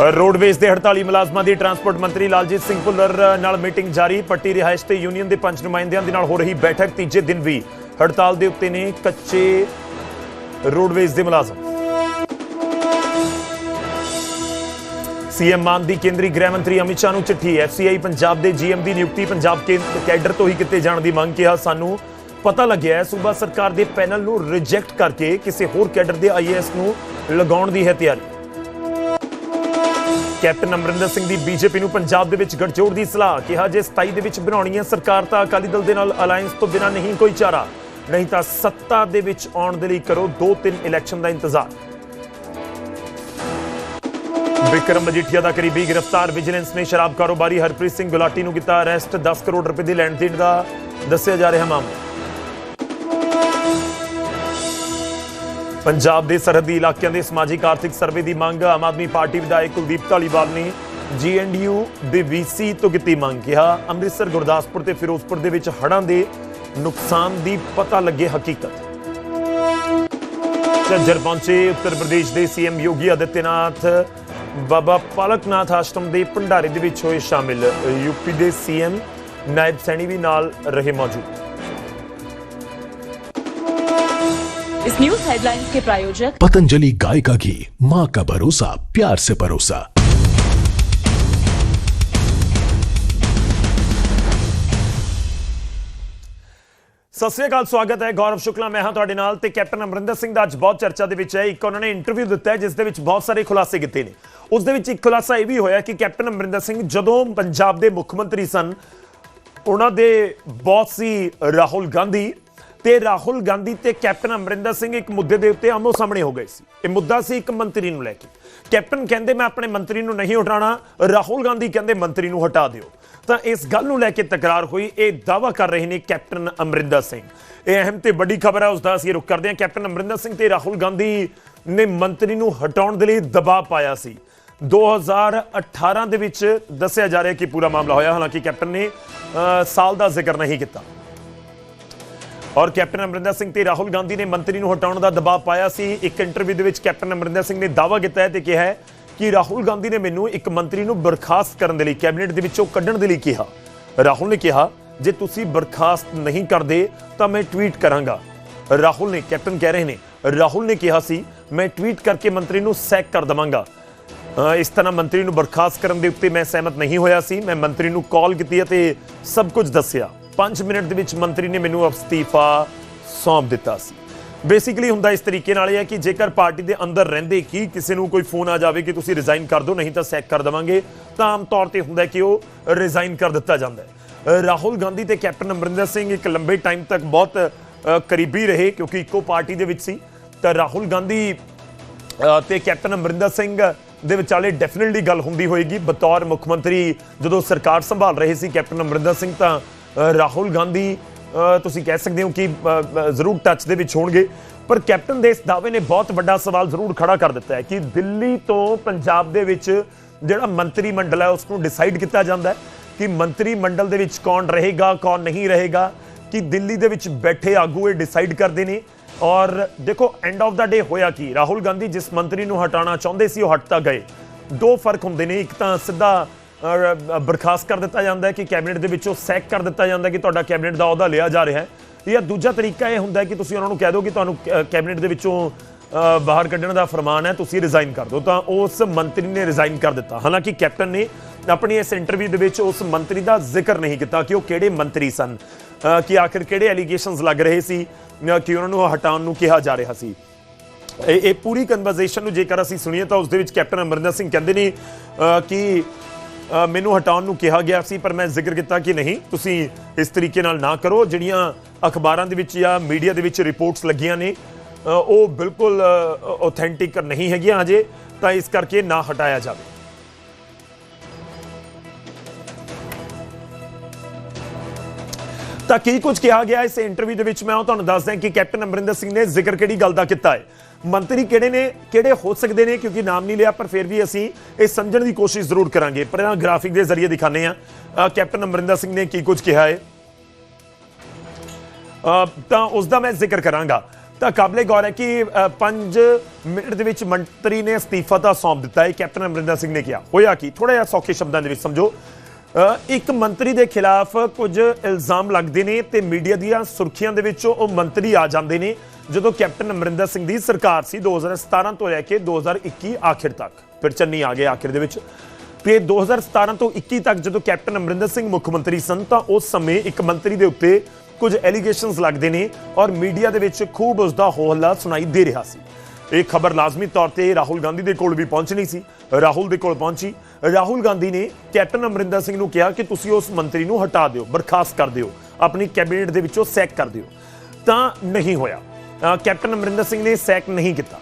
Roadways ਦੇ ਹੜਤਾਲੀ ਮੁਲਾਜ਼ਮਾਂ ਦੀ transport ਮੰਤਰੀ ਲਾਲਜੀਤ ਸਿੰਘ ਭੁੱਲਰ ਨਾਲ ਮੀਟਿੰਗ ਜਾਰੀ। ਪੱਟੀ ਰਿਹਾਇਸ਼ ਤੇ ਯੂਨੀਅਨ ਦੇ ਪੰਜ ਨੁਮਾਇੰਦਿਆਂ ਦੇ ਨਾਲ ਹੋ ਰਹੀ ਬੈਠਕ। ਤੀਜੇ ਦਿਨ ਵੀ ਹੜਤਾਲ ਦੇ ਉੱਤੇ ਨੇ ਕੱਚੇ ਰੋਡਵੇਜ਼ ਦੇ ਮੁਲਾਜ਼ਮ। ਸੀਐਮ ਮਾਨ ਦੀ ਕੇਂਦਰੀ ਗ੍ਰਹਿ ਮੰਤਰੀ ਅਮਿਤ ਸ਼ਾਹ ਨੂੰ ਚਿੱਠੀ। ਐਫਸੀਆਈ ਪੰਜਾਬ ਦੇ ਜੀਐਮ ਦੀ ਨਿਯੁਕਤੀ ਪੰਜਾਬ ਕੇ, ਕੈਡਰ ਤੋਂ ਹੀ ਕੀਤੇ ਜਾਣ ਦੀ ਮੰਗ ਕਿਹਾ। ਸਾਨੂੰ ਪਤਾ ਲੱਗਿਆ ਹੈ, ਸੂਬਾ ਸਰਕਾਰ ਦੇ ਪੈਨਲ ਨੂੰ ਰਿਜੈਕਟ ਕਰਕੇ ਕਿਸੇ ਹੋਰ ਕੈਡਰ ਦੇ ਆਈਏਐਸ ਨੂੰ ਲਗਾਉਣ ਦੀ ਹੈ ਤਿਆਰੀ। ਕੈਪਟਨ ਅਮਰਿੰਦਰ ਸਿੰਘ ਦੀ ਬੀਜੇਪੀ ਨੂੰ ਪੰਜਾਬ ਦੇ ਵਿੱਚ ਗਠਜੋੜ ਦੀ ਸਲਾਹ, ਕਿਹਾ ਜੇ 27 ਦੇ ਵਿੱਚ ਬਣਾਉਣੀ ਹੈ ਸਰਕਾਰ ਤਾਂ ਅਕਾਲੀ ਦਲ ਦੇ ਨਾਲ ਅਲਾਈਅੰਸ ਤੋਂ ਬਿਨਾਂ ਨਹੀਂ ਕੋਈ ਚਾਰਾ। ਨਹੀਂ ਤਾਂ ਸੱਤਾ ਦੇ ਵਿੱਚ ਆਉਣ ਦੇ ਲਈ ਕਰੋ 2-3 ਇਲੈਕਸ਼ਨ ਦਾ ਇੰਤਜ਼ਾਰ। ਵਿਕਰਮ ਮਜੀਠੀਆ ਦਾ ਕਰੀਬੀ ਗ੍ਰਿਫਤਾਰ ਵਿਜੀਲੈਂਸ ਨੇ ਸ਼ਰਾਬ ਕਾਰੋਬਾਰੀ ਹਰਪ੍ਰੀਤ ਸਿੰਘ ਗੁਲਾਟੀ ਨੂੰ ਕੀਤਾ ਅਰੈਸਟ। 10 ਕਰੋੜ ਰੁਪਏ ਦੀ ਲੈਣ ਦੇਣ ਦਾ ਦੱਸਿਆ ਜਾ ਰਿਹਾ ਮਾਮਲਾ। ਪੰਜਾਬ ਦੇ ਸਰਹੱਦੀ ਇਲਾਕਿਆਂ ਦੇ ਸਮਾਜਿਕ, ਆਰਥਿਕ ਸਰਵੇ ਦੀ ਮੰਗ, ਆਮ ਆਦਮੀ ਪਾਰਟੀ ਵਿਧਾਇਕ ਕੁਲਦੀਪ ਢਾਲੀਵਾਲ ਨੇ ਜੀਐਨਡੀਯੂ ਦੇ ਵੀਸੀ ਤੋਂ ਕੀਤੀ ਮੰਗ ਕਿਹਾ। ਅੰਮ੍ਰਿਤਸਰ, ਗੁਰਦਾਸਪੁਰ ਤੇ ਫਿਰੋਜ਼ਪੁਰ ਦੇ ਵਿੱਚ ਹੜ੍ਹਾਂ ਦੇ ਨੁਕਸਾਨ ਦੀ ਪਤਾ ਲੱਗੇ ਹਕੀਕਤ। ਝੱਜਰ ਪਹੁੰਚੇ ਉੱਤਰ ਪ੍ਰਦੇਸ਼ ਦੇ ਸੀਐਮ ਯੋਗੀ ਆਦਿੱਤਿਆਨਾਥ ਬਾਬਾ ਪਾਲਕਨਾਥ ਆਸ਼ਰਮ ਦੇ ਭੰਡਾਰੇ ਦੇ ਵਿੱਚ ਹੋਏ ਸ਼ਾਮਿਲ। ਯੂਪੀ ਦੇ ਸੀਐਮ ਨਾਇਬ ਸੈਣੀ ਵੀ ਨਾਲ ਰਹੇ ਮੌਜੂਦ। इस न्यूज हेडलाइंस के प्रायोजक पतंजलि गाय का घी माँ का भरोसा प्यार से परोसा ਸਤਿ ਸ੍ਰੀ ਅਕਾਲ ਸਵਾਗਤ ਹੈ ਗੌਰਵ ਸ਼ੁਕਲਾ ਮੈਂ ਹਾਂ ਤੁਹਾਡੇ ਨਾਲ ਤੇ ਕੈਪਟਨ ਅਮਰਿੰਦਰ ਸਿੰਘ ਦਾ ਅੱਜ ਬਹੁਤ ਚਰਚਾ ਦੇ ਵਿੱਚ ਹੈ ਇੱਕ ਉਹਨਾਂ ਨੇ ਇੰਟਰਵਿਊ ਦਿੱਤਾ ਹੈ ਜਿਸ ਦੇ ਵਿੱਚ ਬਹੁਤ ਸਾਰੇ ਖੁਲਾਸੇ ਕੀਤੇ ਨੇ ਉਸ ਦੇ ਵਿੱਚ ਇੱਕ ਖੁਲਾਸਾ ਇਹ ਵੀ ਹੋਇਆ ਕਿ ਕੈਪਟਨ ਅਮਰਿੰਦਰ ਸਿੰਘ ਜਦੋਂ ਪੰਜਾਬ ਦੇ ਮੁੱਖ ਮੰਤਰੀ ਸਨ ਉਹਨਾਂ ਦੇ ਬੌਸ ਸੀ ਰਾਹੁਲ ਗਾਂਧੀ ਤੇ ਰਾਹੁਲ ਗਾਂਧੀ ਤੇ ਕੈਪਟਨ ਅਮਰਿੰਦਰ ਸਿੰਘ ਇੱਕ ਮੁੱਦੇ ਦੇ ਉੱਤੇ ਆਮੋ ਸਾਹਮਣੇ ਹੋ ਗਏ ਸੀ। ਇਹ ਮੁੱਦਾ ਸੀ ਇੱਕ ਮੰਤਰੀ ਨੂੰ ਲੈ ਕੇ। ਕੈਪਟਨ ਕਹਿੰਦੇ, ਮੈਂ ਆਪਣੇ ਮੰਤਰੀ ਨੂੰ ਨਹੀਂ ਹਟਾਉਣਾ ਰਾਹੁਲ ਗਾਂਧੀ ਕਹਿੰਦੇ, ਮੰਤਰੀ ਨੂੰ ਹਟਾ ਦਿਓ। ਤਾਂ ਇਸ ਗੱਲ ਨੂੰ ਲੈ ਕੇ ਤਕਰਾਰ ਹੋਈ। ਇਹ ਦਾਵਾ ਕਰ ਰਹੇ ਨੇ ਕੈਪਟਨ ਅਮਰਿੰਦਰ ਸਿੰਘ। ਇਹ ਅਹਿਮ ਤੇ ਵੱਡੀ ਖਬਰ ਹੈ ਉਸ ਦਾ ਅਸੀਂ ਰੁਕ ਕਰਦੇ ਹਾਂ। ਕੈਪਟਨ ਅਮਰਿੰਦਰ ਸਿੰਘ ਤੇ ਰਾਹੁਲ ਗਾਂਧੀ ਨੇ ਮੰਤਰੀ ਨੂੰ ਹਟਾਉਣ ਦੇ ਲਈ ਦਬਾਅ ਪਾਇਆ ਸੀ। 2018 ਦੇ ਵਿੱਚ ਦੱਸਿਆ ਜਾ ਰਿਹਾ ਕਿ ਪੂਰਾ ਮਾਮਲਾ ਹੋਇਆ। ਹਾਲਾਂਕਿ ਕੈਪਟਨ ਨੇ ਸਾਲ ਦਾ ਜ਼ਿਕਰ ਨਹੀਂ ਕੀਤਾ। ਔਰ ਕੈਪਟਨ ਅਮਰਿੰਦਰ ਸਿੰਘ ਤੇ ਰਾਹੁਲ ਗਾਂਧੀ ਨੇ ਮੰਤਰੀ ਨੂੰ ਹਟਾਉਣ ਦਾ ਦਬਾਅ ਪਾਇਆ ਸੀ। ਇੱਕ ਇੰਟਰਵਿਊ ਦੇ ਵਿੱਚ ਕੈਪਟਨ ਅਮਰਿੰਦਰ ਸਿੰਘ ਨੇ ਦਾਅਵਾ ਕੀਤਾ ਹੈ ਤੇ ਕਿਹਾ ਹੈ ਕਿ ਰਾਹੁਲ ਗਾਂਧੀ ਨੇ ਮੈਨੂੰ ਇੱਕ ਮੰਤਰੀ ਨੂੰ ਬਰਖਾਸਤ ਕਰਨ ਦੇ ਲਈ, ਕੈਬਨਿਟ ਦੇ ਵਿੱਚੋਂ ਕੱਢਣ ਦੇ ਲਈ ਕਿਹਾ। ਰਾਹੁਲ ਨੇ ਕਿਹਾ, ਜੇ ਤੁਸੀਂ ਬਰਖਾਸਤ ਨਹੀਂ ਕਰਦੇ ਤਾਂ ਮੈਂ ਟਵੀਟ ਕਰਾਂਗਾ। ਰਾਹੁਲ ਨੇ, ਕੈਪਟਨ ਕਹਿ ਰਹੇ ਨੇ, ਰਾਹੁਲ ਨੇ ਕਿਹਾ ਸੀ, ਮੈਂ ਟਵੀਟ ਕਰਕੇ ਮੰਤਰੀ ਨੂੰ ਸੈਕ ਕਰ ਦਵਾਂਗਾ। ਇਸ ਤਰ੍ਹਾਂ ਮੰਤਰੀ ਨੂੰ ਬਰਖਾਸਤ ਕਰਨ ਦੇ ਉੱਤੇ ਮੈਂ ਸਹਿਮਤ ਨਹੀਂ ਹੋਇਆ ਸੀ। ਮੈਂ ਮੰਤਰੀ ਨੂੰ ਕਾਲ ਕੀਤੀ ਅਤੇ ਸਭ ਕੁਝ ਦੱਸਿਆ। 5 ਮਿੰਟ ਦੇ ਵਿੱਚ ਮੰਤਰੀ ਨੇ ਮੈਨੂੰ ਅਸਤੀਫਾ ਸੌਂਪ ਦਿੱਤਾ ਸੀ। ਬੇਸਿਕਲੀ ਹੁੰਦਾ ਇਸ ਤਰੀਕੇ ਨਾਲ ਇਹ ਹੈ ਕਿ ਜੇਕਰ ਪਾਰਟੀ ਦੇ ਅੰਦਰ ਰਹਿੰਦੇ ਕੀ ਕਿਸੇ ਨੂੰ ਕੋਈ ਫੋਨ ਆ ਜਾਵੇ ਕਿ ਤੁਸੀਂ ਰਿਜ਼ਾਈਨ ਕਰ ਦਿਓ ਨਹੀਂ ਤਾਂ ਸੈਕ ਕਰ ਦੇਵਾਂਗੇ ਤਾਂ ਆਮ ਤੌਰ ਤੇ ਹੁੰਦਾ ਕਿ ਉਹ ਰਿਜ਼ਾਈਨ ਕਰ ਦਿੱਤਾ ਜਾਂਦਾ ਹੈ। ਰਾਹੁਲ ਗਾਂਧੀ ਤੇ ਕੈਪਟਨ ਅਮਰਿੰਦਰ ਸਿੰਘ ਇੱਕ ਲੰਬੇ ਟਾਈਮ ਤੱਕ ਬਹੁਤ ਕਰੀਬੀ ਰਹੇ ਕਿਉਂਕਿ ਇੱਕੋ ਪਾਰਟੀ ਦੇ ਵਿੱਚ ਸੀ। ਤਾਂ ਰਾਹੁਲ ਗਾਂਧੀ ਅ, ਤੇ ਕੈਪਟਨ ਅਮਰਿੰਦਰ ਸਿੰਘ ਦੇ ਵਿਚਾਲੇ ਡੈਫੀਨਿਟਲੀ ਗੱਲ ਹੁੰਦੀ ਹੋਏਗੀ। ਬਤੌਰ ਮੁੱਖ ਮੰਤਰੀ ਜਦੋਂ ਸਰਕਾਰ ਸੰਭਾਲ ਰਹੇ ਸੀ ਕੈਪਟਨ ਅਮਰਿੰਦਰ ਸਿੰਘ ਤਾਂ ਰਾਹੁਲ ਗਾਂਧੀ ਤੁਸੀਂ ਕਹਿ ਸਕਦੇ ਹੋ ਕਿ ਜ਼ਰੂਰ ਟੱਚ ਦੇ ਵਿੱਚ ਹੋਣਗੇ। ਪਰ ਕੈਪਟਨ ਦੇ ਇਸ ਦਾਅਵੇ ਨੇ ਬਹੁਤ ਵੱਡਾ ਸਵਾਲ ਜ਼ਰੂਰ ਖੜਾ ਕਰ ਦਿੱਤਾ ਹੈ ਕਿ ਦਿੱਲੀ ਤੋਂ ਪੰਜਾਬ ਦੇ ਵਿੱਚ ਜਿਹੜਾ ਮੰਤਰੀ ਮੰਡਲ ਹੈ ਉਸ ਨੂੰ ਡਿਸਾਈਡ ਕੀਤਾ ਜਾਂਦਾ ਹੈ ਕਿ ਮੰਤਰੀ ਮੰਡਲ ਦੇ ਵਿੱਚ ਕੌਣ ਰਹੇਗਾ, ਕੌਣ ਨਹੀਂ ਰਹੇਗਾ, ਕਿ ਦਿੱਲੀ ਦੇ ਵਿੱਚ ਬੈਠੇ ਆਗੂ ਇਹ ਡਿਸਾਈਡ ਕਰਦੇ ਨੇ। ਔਰ ਦੇਖੋ ਐਂਡ ਆਫ ਦਾ ਡੇ ਹੋਇਆ ਕੀ? ਰਾਹੁਲ ਗਾਂਧੀ ਜਿਸ ਮੰਤਰੀ ਨੂੰ ਹਟਾਉਣਾ ਚਾਹੁੰਦੇ ਸੀ, ਉਹ ਹਟ ਤਾਂ ਗਏ। ਦੋ ਫ਼ਰਕ ਹੁੰਦੇ ਨੇ, ਇੱਕ ਤਾਂ ਸਿੱਧਾ ਬਰਖਾਸਤ ਕਰ ਦਿੱਤਾ ਜਾਂਦਾ ਹੈ ਕਿ ਕੈਬਨਿਟ ਦੇ ਵਿੱਚੋਂ ਸੈਕ ਕਰ ਦਿੱਤਾ ਜਾਂਦਾ ਹੈ ਕਿ ਤੁਹਾਡਾ ਕੈਬਨਿਟ ਦਾ ਅਹੁਦਾ ਲਿਆ ਜਾ ਰਿਹਾ ਹੈ। ਜਾਂ ਦੂਜਾ ਤਰੀਕਾ ਇਹ ਹੁੰਦਾ ਹੈ ਕਿ ਤੁਸੀਂ ਉਹਨਾਂ ਨੂੰ ਕਹਿ ਦਿਓ ਕਿ ਤੁਹਾਨੂੰ ਕ- ਕੈਬਨਿਟ ਦੇ ਵਿੱਚੋਂ ਬਾਹਰ ਕੱਢਣ ਦਾ ਫਰਮਾਨ ਹੈ, ਤੁਸੀਂ ਰਿਜ਼ਾਈਨ ਕਰ ਦਿਓ। ਤਾਂ ਉਸ ਮੰਤਰੀ ਨੇ ਰਿਜ਼ਾਈਨ ਕਰ ਦਿੱਤਾ। ਹਾਲਾਂਕਿ ਕੈਪਟਨ ਨੇ ਆਪਣੀ ਇਸ ਇੰਟਰਵਿਊ ਦੇ ਵਿੱਚ ਉਸ ਮੰਤਰੀ ਦਾ ਜ਼ਿਕਰ ਨਹੀਂ ਕੀਤਾ ਕਿ ਉਹ ਕਿਹੜੇ ਮੰਤਰੀ ਸਨ ਕਿ ਆਖਿਰ ਕਿਹੜੇ ਐਲੀਗੇਸ਼ਨਸ ਲੱਗ ਰਹੇ ਸੀ ਕਿ ਉਹਨਾਂ ਨੂੰ ਹਟਾਉਣ ਨੂੰ ਕਿਹਾ ਜਾ ਰਿਹਾ ਸੀ। ਇਹ ਪੂਰੀ ਕਨਵਰਸੇਸ਼ਨ ਨੂੰ ਜੇਕਰ ਅਸੀਂ ਸੁਣੀਏ ਤਾਂ ਉਸ ਦੇ ਵਿੱਚ ਕੈਪਟਨ ਅਮਰਿੰਦਰ ਸਿੰਘ ਕਹਿੰਦੇ ਨੇ ਕਿ ਮੈਨੂੰ ਹਟਾਉਣ ਨੂੰ ਕਿਹਾ ਗਿਆ ਸੀ, ਪਰ ਮੈਂ ਜ਼ਿਕਰ ਕੀਤਾ ਕਿ ਨਹੀਂ। ਤੁਸੀਂ ਇਸ ਤਰੀਕੇ ਨਾਲ ਨਾ ਕਰੋ। ਜਿਹੜੀਆਂ ਅਖਬਾਰਾਂ ਦੇ ਵਿੱਚ ਜਾਂ ਮੀਡੀਆ ਦੇ ਵਿੱਚ ਰਿਪੋਰਟਸ ਲੱਗੀਆਂ ਨੇ ਉਹ ਬਿਲਕੁਲ ਆਥੈਂਟਿਕ ਨਹੀਂ ਹੈਗੀਆਂ ਹਜੇ, ਤਾਂ ਇਸ ਕਰਕੇ ਨਾ ਹਟਾਇਆ ਜਾਵੇ। ਤਾਂ ਕੀ ਕੁਝ ਕਿਹਾ ਗਿਆ ਇਸ ਇੰਟਰਵਿਊ ਦੇ ਵਿੱਚ? ਮੈਂ ਉਹ ਤੁਹਾਨੂੰ ਦੱਸਦਾ ਕਿ ਕੈਪਟਨ ਅਮਰਿੰਦਰ ਸਿੰਘ ਨੇ ਜ਼ਿਕਰ ਕਿਹੜੀ ਗੱਲ ਦਾ ਕੀਤਾ ਹੈ? ਮੰਤਰੀ ਕਿਹੜੇ ਨੇ, ਕਿਹੜੇ ਹੋ ਸਕਦੇ ਨੇ, ਕਿਉਂਕਿ ਨਾਮ ਨਹੀਂ ਲਿਆ, ਪਰ ਫਿਰ ਵੀ ਅਸੀਂ ਇਹ ਸਮਝਣ ਦੀ ਕੋਸ਼ਿਸ਼ ਜ਼ਰੂਰ ਕਰਾਂਗੇ। ਪਰ ਇਹਨਾਂ ਗ੍ਰਾਫਿਕ ਦੇ ਜ਼ਰੀਏ ਦਿਖਾਣੇ ਆ ਕੈਪਟਨ ਅਮਰਿੰਦਰ ਸਿੰਘ ਨੇ ਕੀ ਕੁਝ ਕਿਹਾ ਹੈ। ਤਾਂ ਉਸ ਦਾ ਮੈਂ ਜ਼ਿਕਰ ਕਰਾਂਗਾ। ਤਾਂ ਕਾਬਲੇ ਗੌਰ ਹੈ ਕਿ 5 ਮਿੰਟ ਦੇ ਵਿੱਚ ਮੰਤਰੀ ਨੇ ਅਸਤੀਫਾ ਤਾਂ ਸੌਂਪ ਦਿੱਤਾ ਹੈ, ਕੈਪਟਨ ਅਮਰਿੰਦਰ ਸਿੰਘ ਨੇ ਕਿਹਾ। ਹੋਇਆ ਕੀ? ਥੋੜਾ ਜਿਹਾ ਸੌਖੇ ਸ਼ਬਦਾਂ ਦੇ ਵਿੱਚ ਸਮਝੋ। ਇੱਕ ਮੰਤਰੀ ਦੇ ਖਿਲਾਫ ਕੁਝ ਇਲਜ਼ਾਮ ਲੱਗਦੇ ਨੇ ਤੇ ਮੀਡੀਆ ਦੀਆਂ ਸੁਰਖੀਆਂ ਦੇ ਵਿੱਚੋਂ ਉਹ ਮੰਤਰੀ ਆ ਜਾਂਦੇ ਨੇ। ਜਦੋਂ ਕੈਪਟਨ ਅਮਰਿੰਦਰ ਸਿੰਘ ਦੀ ਸਰਕਾਰ ਸੀ 2017 ਤੋਂ ਲੈ ਕੇ 2021 ਆਖਿਰ ਤੱਕ। ਫਿਰ ਚੰਨੀ ਆ ਗਏ ਆਖਿਰ ਦੇ ਵਿੱਚ। ਤੇ 2017 ਤੋਂ 21 ਤੱਕ ਜਦੋਂ ਕੈਪਟਨ ਅਮਰਿੰਦਰ ਸਿੰਘ ਮੁੱਖ ਮੰਤਰੀ ਸਨ, ਤਾਂ ਉਸ ਸਮੇਂ ਇੱਕ ਮੰਤਰੀ ਦੇ ਉੱਤੇ ਕੁਝ ਐਲੀਗੇਸ਼ਨਸ ਲੱਗਦੇ ਨੇ ਔਰ ਮੀਡੀਆ ਦੇ ਵਿੱਚ ਖੂਬ ਉਸ ਦਾ ਹੋਹਲਾ ਸੁਣਾਈ ਦੇ ਰਿਹਾ ਸੀ। ਇਹ ਖਬਰ ਲਾਜ਼ਮੀ ਤੌਰ ਤੇ ਰਾਹੁਲ ਗਾਂਧੀ ਦੇ ਕੋਲ ਵੀ ਪਹੁੰਚਣੀ ਸੀ। ਰਾਹੁਲ ਦੇ ਕੋਲ ਪਹੁੰਚੀ। ਰਾਹੁਲ ਗਾਂਧੀ ਨੇ ਕੈਪਟਨ ਅਮਰਿੰਦਰ ਸਿੰਘ ਨੂੰ ਕਿਹਾ ਕਿ ਤੁਸੀਂ ਉਸ ਮੰਤਰੀ ਨੂੰ ਹਟਾ ਦਿਓ, ਬਰਖਾਸਤ ਕਰ ਦਿਓ, ਆਪਣੀ ਕੈਬਨਿਟ ਦੇ ਵਿੱਚੋਂ ਸੈਕ ਕਰ ਦਿਓ। ਤਾਂ ਨਹੀਂ ਹੋਇਆ। ਕੈਪਟਨ ਅਮਰਿੰਦਰ ਸਿੰਘ ਨੇ ਸੈਕ ਨਹੀਂ ਕੀਤਾ।